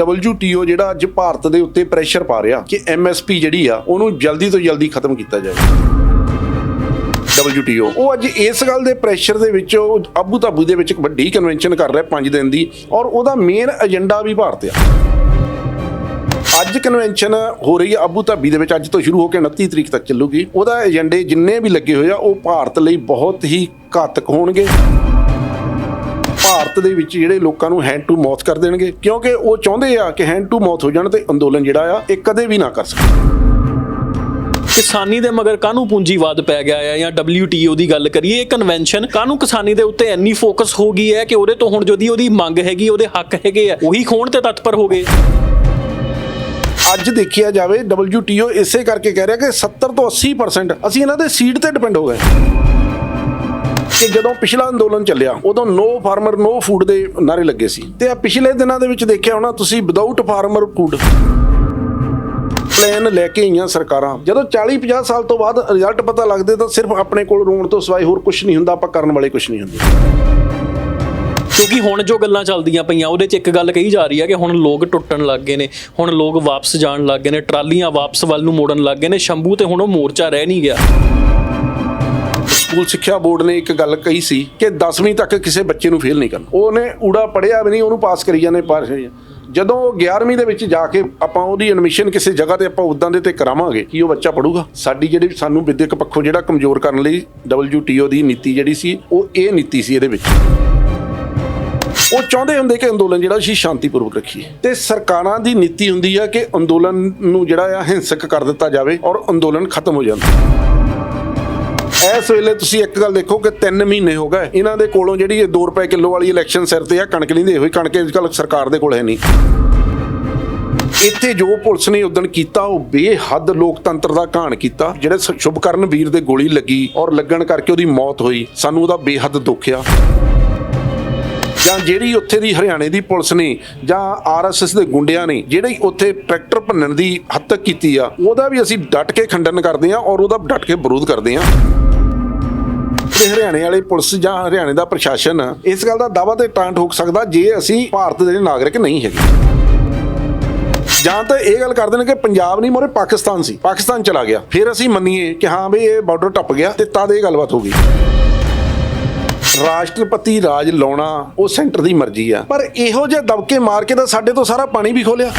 WTO ਜਿਹੜਾ ਅੱਜ ਭਾਰਤ ਦੇ ਉੱਤੇ ਪ੍ਰੈਸ਼ਰ ਪਾ ਰਿਹਾ ਕਿ MSP ਜਿਹੜੀ ਆ, ਉਹਨੂੰ ਜਲਦੀ ਤੋਂ ਜਲਦੀ ਖਤਮ ਕੀਤਾ ਜਾਵੇ WTO ਉਹ ਅੱਜ ਇਸ ਗੱਲ ਦੇ ਪ੍ਰੈਸ਼ਰ ਦੇ ਵਿੱਚ, ਉਹ ਆਬੂ ਧਾਬੂ ਦੇ ਵਿੱਚ ਇੱਕ ਵੱਡੀ ਕਨਵੈਨਸ਼ਨ ਕਰ ਰਿਹਾ 5 ਦਿਨ ਦੀ, ਔਰ ਉਹਦਾ ਮੇਨ ਏਜੰਡਾ ਵੀ ਭਾਰਤ ਆ। ਅੱਜ ਕਨਵੈਨਸ਼ਨ ਹੋ ਰਹੀ ਹੈ ਆਬੂ ਧਾਬੀ ਦੇ ਵਿੱਚ, ਅੱਜ ਤੋਂ ਸ਼ੁਰੂ ਹੋ ਕੇ 29 ਤਰੀਕ ਤੱਕ ਚੱਲੂਗੀ। ਉਹਦਾ ਏਜੰਡੇ ਜਿੰਨੇ ਵੀ ਲੱਗੇ ਹੋਏ ਆ, ਉਹ ਭਾਰਤ ਲਈ ਬਹੁਤ ਹੀ ਘਾਤਕ ਹੋਣਗੇ। ਭਾਰਤ ਦੇ ਵਿੱਚ ਜਿਹੜੇ ਲੋਕਾਂ ਨੂੰ ਹੈਂਡ ਟੂ ਮਾਊਥ ਕਰ ਦੇਣਗੇ ਕਿਉਂਕਿ ਉਹ ਚਾਹੁੰਦੇ ਆ ਕਿ ਹੈਂਡ ਟੂ ਮਾਊਥ ਹੋ ਜਾਣ ਤੇ ਅੰਦੋਲਨ ਜਿਹੜਾ ਆ ਇਹ ਕਦੇ ਵੀ ਨਾ ਕਰ ਸਕਣ। ਕਿਸਾਨੀ ਦੇ ਮਗਰ ਕਾਹਨੂੰ ਪੂੰਜੀਵਾਦ ਪੈ ਗਿਆ ਹੈ ਜਾਂ WTO ਦੀ ਗੱਲ ਕਰੀਏ ਇਹ ਕਨਵੈਨਸ਼ਨ ਕਾਹਨੂੰ ਕਿਸਾਨੀ ਦੇ ਉੱਤੇ ਇੰਨੀ ਫੋਕਸ ਹੋ ਗਈ ਹੈ ਕਿ ਉਹਦੇ ਤੋਂ ਹੁਣ ਜਦੀ ਉਹਦੀ ਮੰਗ ਹੈਗੀ ਉਹਦੇ ਹੱਕ ਹੈਗੇ ਆ ਉਹੀ ਖੋਣ ਤੇ ਤਤਪਰ ਹੋ ਗਏ? ਅੱਜ ਦੇਖਿਆ ਜਾਵੇ WTO ਇਸੇ ਕਰਕੇ ਕਹਿ ਰਿਹਾ ਕਿ 70 ਤੋਂ 80% ਅਸੀਂ ਇਹਨਾਂ ਦੇ ਸੀਡ ਤੇ ਡਿਪੈਂਡ ਹੋ ਗਏ। ਕਿ ਜਦੋਂ ਪਿਛਲਾ ਅੰਦੋਲਨ ਚੱਲਿਆ, ਉਦੋਂ ਨੋ ਫਾਰਮਰ ਨੋ ਫੂਡ ਦੇ ਨਾਰੇ ਲੱਗੇ ਸੀ। ਤੇ ਆ ਪਿਛਲੇ ਦਿਨਾਂ ਦੇ ਵਿੱਚ ਦੇਖਿਆ ਹੋਣਾ, ਤੁਸੀਂ ਵਿਦਆਊਟ ਫਾਰਮਰ ਫੂਡ ਪਲਾਨ ਲੈ ਕੇ ਆਈਆਂ ਸਰਕਾਰਾਂ। ਜਦੋਂ 40 50 ਸਾਲ ਤੋਂ ਬਾਅਦ ਰਿਜ਼ਲਟ ਪਤਾ ਲੱਗਦੇ, ਤਾਂ ਸਿਰਫ ਆਪਣੇ ਕੋਲ ਰੋਣ ਤੋਂ ਸਿਵਾਏ ਹੋਰ ਕੁਝ ਨਹੀਂ ਹੁੰਦਾ, ਆਪਾਂ ਕਰਨ ਵਾਲੇ ਕੁਝ ਨਹੀਂ ਹੁੰਦੇ। ਕਿਉਂਕਿ ਹੁਣ ਜੋ ਗੱਲਾਂ ਚੱਲਦੀਆਂ ਪਈਆਂ, ਉਹਦੇ 'ਚ ਇੱਕ ਗੱਲ ਕਹੀ ਜਾ ਰਹੀ ਹੈ ਕਿ ਹੁਣ ਲੋਕ ਟੁੱਟਣ ਲੱਗ ਗਏ ਨੇ, ਹੁਣ ਲੋਕ ਵਾਪਸ ਜਾਣ ਲੱਗ ਗਏ ਨੇ, ਟਰਾਲੀਆਂ ਵਾਪਸ ਵੱਲ ਨੂੰ ਮੋੜਨ ਲੱਗ ਗਏ ਨੇ, ਸ਼ੰਭੂ ਤੇ ਹੁਣ ਉਹ ਮੋਰਚਾ ਰਹਿ ਨਹੀਂ ਗਿਆ। ਸਕੂਲ ਸਿੱਖਿਆ ਬੋਰਡ ਨੇ ਇੱਕ ਗੱਲ ਕਹੀ ਸੀ ਕਿ 10ਵੀਂ ਤੱਕ ਕਿਸੇ ਬੱਚੇ ਨੂੰ ਫੇਲ ਨਹੀਂ ਕਰਨਾ। ਉਹਨੇ ਊੜਾ ਪੜਿਆ ਵੀ ਨਹੀਂ, ਉਹਨੂੰ ਪਾਸ ਕਰੀ ਜਾਂਦੇ ਪਾਸ ਕਰੀ ਜਦੋਂ। ਉਹ 11ਵੀਂ ਦੇ ਵਿੱਚ ਜਾ ਕੇ ਆਪਾਂ ਉਹਦੀ ਐਡਮਿਸ਼ਨ ਕਿਸੇ ਜਗ੍ਹਾ ਤੇ ਆਪਾਂ ਉਦਾਂ ਦੇ ਤੇ ਕਰਾਵਾਂਗੇ, ਕਿ ਉਹ ਬੱਚਾ ਪੜੂਗਾ ਸਾਡੀ ਜਿਹੜੀ ਸਾਨੂੰ ਵਿਦਿਅਕ ਪੱਖੋਂ ਜਿਹੜਾ ਕਮਜ਼ੋਰ ਕਰਨ ਲਈ WTO ਦੀ ਨੀਤੀ ਜਿਹੜੀ ਸੀ, ਉਹ ਇਹ ਨੀਤੀ ਸੀ ਇਹਦੇ ਵਿੱਚ। ਉਹ ਚਾਹੁੰਦੇ ਹੁੰਦੇ ਕਿ ਅੰਦੋਲਨ ਜਿਹੜਾ ਸੀ ਸ਼ਾਂਤੀਪੂਰਵਕ ਰੱਖੀਏ। ਤੇ ਸਰਕਾਰਾਂ ਦੀ ਨੀਤੀ ਹੁੰਦੀ ਆ ਕਿ ਅੰਦੋਲਨ ਨੂੰ ਜਿਹੜਾ ਆ ਹਿੰਸਕ ਕਰ ਦਿੱਤਾ ਜਾਵੇ ਔਰ ਅੰਦੋਲਨ ਖਤਮ ਹੋ ਜਾਂਦਾ ਇਸ ਵੇਲੇ ਤੁਸੀਂ ਇੱਕ ਗੱਲ ਦੇਖੋ ਕਿ 3 ਮਹੀਨੇ ਹੋ ਗਏ। ਇਹਨਾਂ ਦੇ ਕੋਲੋਂ ਜਿਹੜੀ ਇਹ 2 ਰੁਪਏ ਕਿਲੋ ਵਾਲੀ ਇਲੈਕਸ਼ਨ ਸਿਰ ਤੇ ਆ, ਕਣਕ ਨਹੀਂ ਦੇ ਹੋਈ। ਕਣਕ ਅੱਜ ਕੱਲ੍ਹ ਸਰਕਾਰ ਦੇ ਕੋਲ ਹੈ ਨਹੀਂ। ਇੱਥੇ ਜੋ ਪੁਲਿਸ ਨੇ ਉਦਣ ਕੀਤਾ, ਉਹ ਬੇਹੱਦ ਲੋਕਤੰਤਰ ਦਾ ਘਾਣ ਕੀਤਾ। ਜਿਹੜੇ ਸ਼ੁਭਕਰਨ ਵੀਰ ਦੇ ਗੋਲੀ ਲੱਗੀ ਔਰ ਲੱਗਣ ਕਰਕੇ ਉਹਦੀ ਮੌਤ ਹੋਈ, ਸਾਨੂੰ ਉਹਦਾ ਬੇਹੱਦ ਦੁੱਖ ਆ। ਜਾਂ ਜਿਹੜੀ ਉੱਥੇ ਦੀ ਹਰਿਆਣੇ ਦੀ ਪੁਲਿਸ ਨੇ ਜਾਂ ਆਰਐਸਐਸ ਦੇ ਗੁੰਡਿਆਂ ਨੇ ਜਿਹੜੇ ਉੱਥੇ ਟਰੈਕਟਰ ਭੰਨਣ ਦੀ ਹੱਦ ਕੀਤੀ ਆ, ਉਹਦਾ ਵੀ ਅਸੀਂ ਡਟ ਕੇ ਖੰਡਨ ਕਰਦੇ ਆ ਔਰ ਉਹਦਾ ਡਟ ਕੇ ਵਿਰੋਧ ਕਰਦੇ ਆ। ਤੇ ਹਰਿਆਣੇ ਵਾਲੇ ਪੁਲਿਸ ਜਾਂ ਹਰਿਆਣੇ ਦਾ ਪ੍ਰਸ਼ਾਸਨ ਇਸ ਗੱਲ ਦਾ ਦਾਵਾ ਤੇ ਟਾਂਟ ਠੋਕ ਸਕਦਾ ਜੇ ਅਸੀਂ ਭਾਰਤ ਦੇ ਨਾਗਰਿਕ ਨਹੀਂ ਹੈਗੇ। ਜਾਂ ਤਾਂ ਇਹ ਗੱਲ ਕਰਦੇ ਨੇ ਕਿ ਪੰਜਾਬ ਨਹੀਂ, ਮੋਰੇ ਪਾਕਿਸਤਾਨ ਸੀ। ਪਾਕਿਸਤਾਨ ਚਲਾ ਗਿਆ। ਫਿਰ ਅਸੀਂ ਮੰਨੀਏ ਕਿ ਹਾਂ ਬਈ ਇਹ ਬਾਰਡਰ ਟੱਪ ਗਿਆ ਤੇ ਤਦ ਇਹ ਗੱਲਬਾਤ ਹੋ ਗਈ। ਰਾਸ਼ਟਰਪਤੀ ਰਾਜ ਲਾਉਣਾ ਉਹ ਸੈਂਟਰ ਦੀ ਮਰਜ਼ੀ ਆ। ਪਰ ਇਹੋ ਜਿਹੇ ਦਬਕੇ ਮਾਰ ਕੇ ਤਾਂ ਸਾਡੇ ਤੋਂ ਸਾਰਾ ਪਾਣੀ ਵੀ ਖੋਲਿਆ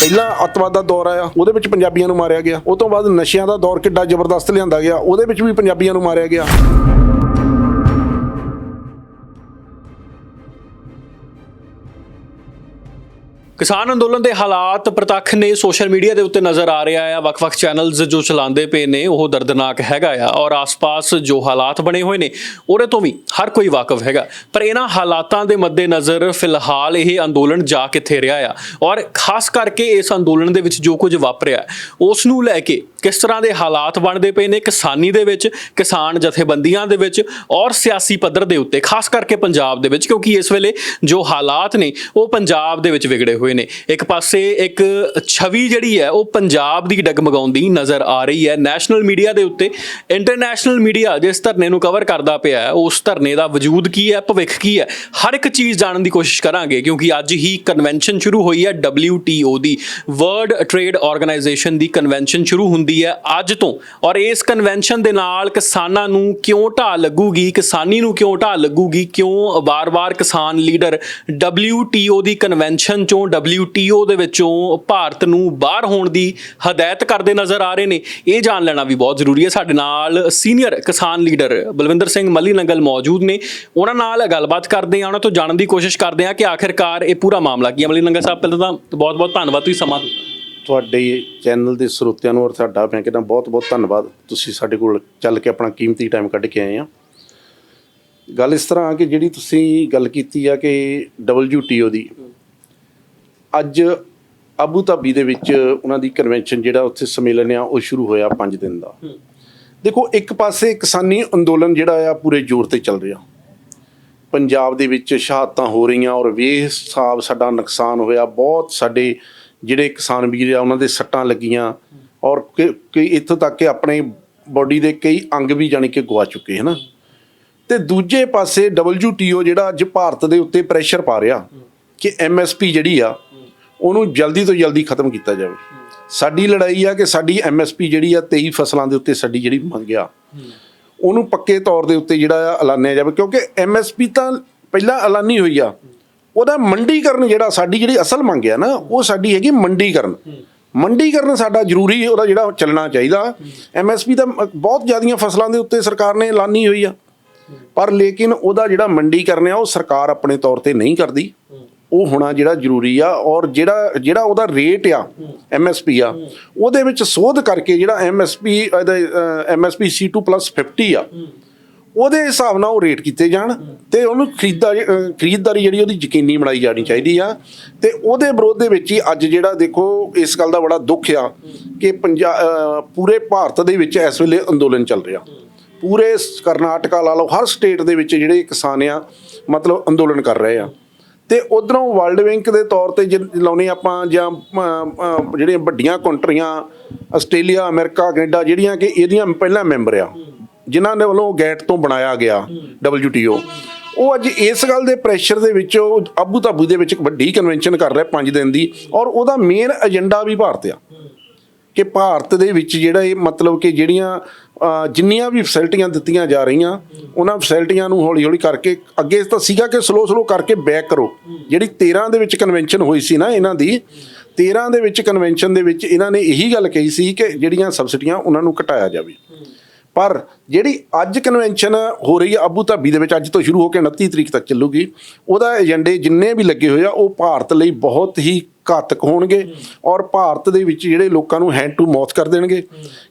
ਪਹਿਲਾਂ ਅੱਤਵਾਦ ਦਾ ਦੌਰ ਆਇਆ, ਉਹਦੇ ਵਿੱਚ ਪੰਜਾਬੀਆਂ ਨੂੰ ਮਾਰਿਆ ਗਿਆ। ਉਹ ਤੋਂ ਬਾਅਦ ਨਸ਼ਿਆਂ ਦਾ ਦੌਰ ਕਿੱਡਾ ਜ਼ਬਰਦਸਤ ਲਿਆਂਦਾ ਗਿਆ, ਉਹਦੇ ਵਿੱਚ ਵੀ ਪੰਜਾਬੀਆਂ ਨੂੰ ਮਾਰਿਆ ਗਿਆ। ਕਿਸਾਨ ਅੰਦੋਲਨ ਦੇ ਹਾਲਾਤ ਪ੍ਰਤੱਖ ਨੇ ਸੋਸ਼ਲ ਮੀਡੀਆ ਦੇ ਉੱਤੇ ਨਜ਼ਰ ਆ ਰਿਹਾ ਆ ਵੱਖ-ਵੱਖ ਚੈਨਲਜ਼ ਜੋ ਚਲਾਉਂਦੇ ਪਏ ਨੇ, ਉਹ ਦਰਦਨਾਕ ਹੈਗਾ ਆ ਔਰ ਆਸ-ਪਾਸ ਜੋ ਹਾਲਾਤ ਬਣੇ ਹੋਏ ਨੇ, ਉਹਦੇ ਤੋਂ ਵੀ ਹਰ ਕੋਈ ਵਾਕਿਫ ਹੈਗਾ। ਪਰ ਇਹਨਾਂ ਹਾਲਾਤਾਂ ਦੇ ਮੱਦੇਨਜ਼ਰ ਫਿਲਹਾਲ ਇਹ ਅੰਦੋਲਨ ਜਾ ਕਿੱਥੇ ਰਿਹਾ ਆ ਔਰ ਖਾਸ ਕਰਕੇ ਇਸ ਅੰਦੋਲਨ ਦੇ ਵਿੱਚ ਜੋ ਕੁਝ ਵਾਪਰਿਆ, ਉਸ ਨੂੰ ਲੈ ਕੇ ਕਿਸ ਤਰ੍ਹਾਂ ਦੇ ਹਾਲਾਤ ਬਣਦੇ ਪਏ ਨੇ ਕਿਸਾਨੀ ਦੇ ਵਿੱਚ, ਕਿਸਾਨ ਜਥੇਬੰਦੀਆਂ ਦੇ ਵਿੱਚ ਔਰ ਸਿਆਸੀ ਪੱਧਰ ਦੇ ਉੱਤੇ, ਖਾਸ ਕਰਕੇ ਪੰਜਾਬ ਦੇ ਵਿੱਚ, ਕਿਉਂਕਿ ਇਸ ਵੇਲੇ ਜੋ ਹਾਲਾਤ ਨੇ, ਉਹ ਪੰਜਾਬ ਦੇ ਵਿੱਚ ਵਿਗੜੇ ਹੋਏ ਨੇ। ਇੱਕ ਪਾਸੇ ਇੱਕ ਛਵੀ ਜਿਹੜੀ ਹੈ, ਉਹ ਪੰਜਾਬ ਦੀ ਡਗਮਗਾਉਂਦੀ ਨਜ਼ਰ ਆ ਰਹੀ ਹੈ। ਨੈਸ਼ਨਲ ਮੀਡੀਆ ਦੇ ਉੱਤੇ ਇੰਟਰਨੈਸ਼ਨਲ ਮੀਡੀਆ ਜਿਸ ਧਰਨੇ ਨੂੰ ਕਵਰ ਕਰਦਾ ਪਿਆ ਹੈ, ਉਸ ਧਰਨੇ ਦਾ ਵਜੂਦ ਕੀ ਹੈ, ਭਵਿੱਖ ਕੀ ਹੈ, ਹਰ ਇੱਕ ਚੀਜ਼ ਜਾਣਨ ਦੀ ਕੋਸ਼ਿਸ਼ ਕਰਾਂਗੇ, ਕਿਉਂਕਿ ਅੱਜ ਹੀ ਕਨਵੈਨਸ਼ਨ ਸ਼ੁਰੂ ਹੋਈ ਹੈ WTO ਦੀ ਵਰਲਡ ਟ੍ਰੇਡ ਆਰਗੇਨਾਈਜੇਸ਼ਨ ਦੀ ਕਨਵੈਨਸ਼ਨ ਸ਼ੁਰੂ ਹੁੰਦੀ ਹੈ ਅੱਜ ਤੋਂ। ਔਰ ਇਸ ਕਨਵੈਨਸ਼ਨ ਦੇ ਨਾਲ ਕਿਸਾਨਾਂ ਨੂੰ ਕਿਉਂ ਢਾਹ ਲੱਗੂਗੀ, ਕਿਸਾਨੀ ਨੂੰ ਕਿਉਂ ਢਾਹ ਲੱਗੂਗੀ, ਕਿਉਂ ਵਾਰ-ਵਾਰ ਕਿਸਾਨ ਲੀਡਰ WTO ਦੀ ਕਨਵੈਨਸ਼ਨ ਚੋਂ WTO ਦੇ ਵਿੱਚੋਂ ਭਾਰਤ ਨੂੰ ਬਾਹਰ ਹੋਣ ਦੀ ਹਦਾਇਤ ਕਰਦੇ ਨਜ਼ਰ ਆ ਰਹੇ ਨੇ। ਇਹ ਜਾਣ ਲੈਣਾ ਵੀ ਬਹੁਤ ਜ਼ਰੂਰੀ ਹੈ। ਸਾਡੇ ਨਾਲ ਸੀਨੀਅਰ ਕਿਸਾਨ ਲੀਡਰ ਬਲਵਿੰਦਰ ਸਿੰਘ ਮੱਲੀ ਨੰਗਲ ਮੌਜੂਦ ਨੇ। ਉਹਨਾਂ ਨਾਲ ਗੱਲਬਾਤ ਕਰਦੇ ਆ ਉਹਨਾਂ ਤੋਂ ਜਾਣਨ ਦੀ ਕੋਸ਼ਿਸ਼ ਕਰਦੇ ਆ ਕਿ ਆਖਿਰਕਾਰ ਇਹ ਪੂਰਾ ਮਾਮਲਾ ਕੀ ਹੈ। ਮੱਲੀ ਨੰਗਲ ਸਾਹਿਬ, ਪਹਿਲਾਂ ਤਾਂ ਬਹੁਤ-ਬਹੁਤ ਧੰਨਵਾਦ, ਤੁਸੀਂ ਸਮਾਂ ਦਿੱਤਾ। ਤੁਹਾਡੇ ਚੈਨਲ ਦੇ ਸਰੋਤਿਆਂ ਨੂੰ ਔਰ ਤੁਹਾਡਾ ਮੈਂ ਕਹਿੰਦਾ ਬਹੁਤ-ਬਹੁਤ ਧੰਨਵਾਦ। ਤੁਸੀਂ ਸਾਡੇ ਕੋਲ ਚੱਲ ਕੇ ਆਪਣਾ ਕੀਮਤੀ ਟਾਈਮ ਕੱਢ ਕੇ ਆਏ ਆ। ਗੱਲ ਇਸ ਤਰ੍ਹਾਂ ਆ ਕਿ ਜਿਹੜੀ ਤੁਸੀਂ ਗੱਲ ਕੀਤੀ ਆ ਕਿ WTO ਦੀ ਅੱਜ ਆਬੂ ਧਾਬੀ ਦੇ ਵਿੱਚ ਉਹਨਾਂ ਦੀ ਕਨਵੈਨਸ਼ਨ ਜਿਹੜਾ ਉੱਥੇ ਸੰਮੇਲਨ ਆ ਉਹ ਸ਼ੁਰੂ ਹੋਇਆ 5 ਦਿਨ ਦਾ। ਦੇਖੋ ਇੱਕ ਪਾਸੇ ਕਿਸਾਨੀ ਅੰਦੋਲਨ ਜਿਹੜਾ ਆ ਪੂਰੇ ਜ਼ੋਰ ਤੇ ਚੱਲ ਰਿਹਾ। ਪੰਜਾਬ ਦੇ ਵਿੱਚ ਸ਼ਹਾਦਤਾਂ ਹੋ ਰਹੀਆਂ ਔਰ ਬੇਹਿਸਾਬ ਸਾਡਾ ਨੁਕਸਾਨ ਹੋਇਆ। ਬਹੁਤ ਸਾਡੇ ਜਿਹੜੇ ਕਿਸਾਨ ਵੀਰ ਆ, ਉਹਨਾਂ ਦੇ ਸੱਟਾਂ ਲੱਗੀਆਂ ਔਰ ਕਿ ਇੱਥੋਂ ਤੱਕ ਕਿ ਆਪਣੇ ਬਾਡੀ ਦੇ ਕਈ ਅੰਗ ਵੀ ਜਾਣੀ ਕਿ ਗਵਾ ਚੁੱਕੇ ਹਨ। ਤੇ ਦੂਜੇ ਪਾਸੇ WTO ਜਿਹੜਾ ਅੱਜ ਭਾਰਤ ਦੇ ਉੱਤੇ ਪ੍ਰੈਸ਼ਰ ਪਾ ਰਿਹਾ ਕਿ ਐਮਐਸਪੀ ਜਿਹੜੀ ਆ, ਉਹਨੂੰ ਜਲਦੀ ਤੋਂ ਜਲਦੀ ਖਤਮ ਕੀਤਾ ਜਾਵੇ। ਸਾਡੀ ਲੜਾਈ ਆ ਕਿ ਸਾਡੀ ਐਮਐਸਪੀ ਜਿਹੜੀ ਆ 23 ਫਸਲਾਂ ਦੇ ਉੱਤੇ ਸਾਡੀ ਜਿਹੜੀ ਮੰਗ ਆ, ਉਹਨੂੰ ਪੱਕੇ ਤੌਰ ਦੇ ਉੱਤੇ ਜਿਹੜਾ ਆ ਐਲਾਨਿਆ ਜਾਵੇ। ਕਿਉਂਕਿ ਐਮਐਸਪੀ ਤਾਂ ਪਹਿਲਾਂ ਐਲਾਨੀ ਹੋਈ ਆ ਉਹਦਾ ਮੰਡੀਕਰਨ ਜਿਹੜਾ ਸਾਡੀ ਜਿਹੜੀ ਅਸਲ ਮੰਗ ਆ ਨਾ ਉਹ ਸਾਡੀ ਹੈਗੀ ਮੰਡੀਕਰਨ। ਮੰਡੀਕਰਨ ਸਾਡਾ ਜ਼ਰੂਰੀ ਉਹਦਾ ਜਿਹੜਾ ਚੱਲਣਾ ਚਾਹੀਦਾ। ਐਮਐਸਪੀ ਤਾਂ ਬਹੁਤ ਜ਼ਿਆਦੀਆਂ ਫਸਲਾਂ ਦੇ ਉੱਤੇ ਸਰਕਾਰ ਨੇ ਐਲਾਨੀ ਹੋਈ ਆ। ਪਰ ਲੇਕਿਨ ਉਹਦਾ ਜਿਹੜਾ ਮੰਡੀਕਰਨ ਆ ਉਹ ਸਰਕਾਰ ਆਪਣੇ ਤੌਰ ਤੇ ਨਹੀਂ ਕਰਦੀ। ਉਹ ਹੋਣਾ ਜਿਹੜਾ ਜ਼ਰੂਰੀ ਆ ਔਰ ਜਿਹੜਾ ਜਿਹੜਾ ਉਹਦਾ ਰੇਟ ਆ ਐਮਐਸਪੀ ਆ ਉਹਦੇ ਵਿੱਚ ਸੋਧ ਕਰਕੇ ਜਿਹੜਾ ਐਮਐਸਪੀ ਐਮਐਸਪੀ C2+50 ਆ। ਉਹਦੇ ਹਿਸਾਬ ਨਾਲ ਉਹ ਰੇਟ ਕੀਤੇ ਜਾਣ ਤੇ ਉਹਨੂੰ ਖਰੀਦਦਾਰੀ ਖਰੀਦਦਾਰੀ ਜਿਹੜੀ ਉਹਦੀ ਯਕੀਨੀ ਬਣਾਈ ਜਾਣੀ ਚਾਹੀਦੀ ਆ। ਤੇ ਉਹਦੇ ਵਿਰੋਧ ਦੇ ਵਿੱਚ ਹੀ ਅੱਜ ਜਿਹੜਾ ਦੇਖੋ, ਇਸ ਗੱਲ ਦਾ ਬੜਾ ਦੁੱਖ ਆ ਕਿ ਪੰਜਾ ਪੂਰੇ ਭਾਰਤ ਦੇ ਵਿੱਚ ਇਸ ਵੇਲੇ ਅੰਦੋਲਨ ਚੱਲ ਰਿਹਾ। ਪੂਰੇ ਸ- ਕਰਨਾਟਕਾ ਲਾ ਲਓ, ਹਰ ਸਟੇਟ ਦੇ ਵਿੱਚ ਜਿਹੜੇ ਕਿਸਾਨ ਆ, ਮਤਲਬ ਅੰਦੋਲਨ ਕਰ ਰਹੇ ਆ। ਤੇ ਉਧਰੋਂ ਵਰਲਡ ਬੈਂਕ ਦੇ ਤੌਰ ਤੇ ਜੇ ਲਾਉਨੇ ਆਪਾਂ ਜਾਂ ਜਿਹੜੀਆਂ ਵੱਡੀਆਂ ਕੰਟਰੀਆਂ, ਆਸਟ੍ਰੇਲੀਆ, ਅਮਰੀਕਾ, ਕੈਨੇਡਾ ਜਿਹੜੀਆਂ ਕਿ ਇਹਦੀਆਂ ਪਹਿਲਾਂ ਮੈਂਬਰ ਆ। ਜਿਨ੍ਹਾਂ ਦੇ ਵੱਲੋਂ ਗੈਟ ਤੋਂ ਬਣਾਇਆ ਗਿਆ WTO ਉਹ ਅੱਜ ਇਸ ਗੱਲ ਦੇ ਪ੍ਰੈਸ਼ਰ ਦੇ ਵਿੱਚ ਉਹ ਆਬੂ ਧਾਬੂ ਦੇ ਵਿੱਚ ਇੱਕ ਵੱਡੀ ਕਨਵੈਨਸ਼ਨ ਕਰ ਰਿਹਾ 5 ਦਿਨ ਦੀ ਔਰ ਉਹਦਾ ਮੇਨ ਏਜੰਡਾ ਵੀ ਭਾਰਤ ਆ। ਕਿ ਭਾਰਤ ਦੇ ਵਿੱਚ ਜਿਹੜਾ ਇਹ ਮਤਲਬ ਕਿ ਜਿਹੜੀਆਂ ਜਿੰਨੀਆਂ ਵੀ ਫੈਸਿਲਿਟੀਆਂ ਦਿੱਤੀਆਂ ਜਾ ਰਹੀਆਂ, ਉਹਨਾਂ ਫੈਸਿਲਿਟੀਆਂ ਨੂੰ ਹੌਲੀ ਹੌਲੀ ਕਰਕੇ ਅੱਗੇ ਤਾਂ ਸੀਗਾ ਕਿ ਸਲੋ ਸਲੋ ਕਰਕੇ ਬੈਕ ਕਰੋ। ਜਿਹੜੀ 13 ਦੇ ਵਿੱਚ ਕਨਵੈਨਸ਼ਨ ਹੋਈ ਸੀ ਨਾ ਇਹਨਾਂ ਦੀ 13 ਦੇ ਵਿੱਚ ਕਨਵੈਨਸ਼ਨ ਦੇ ਵਿੱਚ ਇਹਨਾਂ ਨੇ ਇਹੀ ਗੱਲ ਕਹੀ ਸੀ ਕਿ ਜਿਹੜੀਆਂ ਸਬਸਿਡੀਆਂ ਉਹਨਾਂ ਨੂੰ ਘਟਾਇਆ ਜਾਵੇ। ਪਰ ਜਿਹੜੀ ਅੱਜ ਕਨਵੈਨਸ਼ਨ ਹੋ ਰਹੀ ਹੈ ਆਬੂ ਧਾਬੀ ਦੇ ਵਿੱਚ, ਅੱਜ ਤੋਂ ਸ਼ੁਰੂ ਹੋ ਕੇ 29 ਤਰੀਕ ਤੱਕ ਚੱਲੂਗੀ, ਉਹਦਾ ਏਜੰਡੇ ਜਿੰਨੇ ਵੀ ਲੱਗੇ ਹੋਏ ਆ, ਉਹ ਭਾਰਤ ਲਈ ਬਹੁਤ ਹੀ ਘਾਤਕ ਹੋਣਗੇ ਔਰ ਭਾਰਤ ਦੇ ਵਿੱਚ ਜਿਹੜੇ ਲੋਕਾਂ ਨੂੰ ਹੈਂਡ ਟੂ ਮਾਊਥ ਕਰ ਦੇਣਗੇ,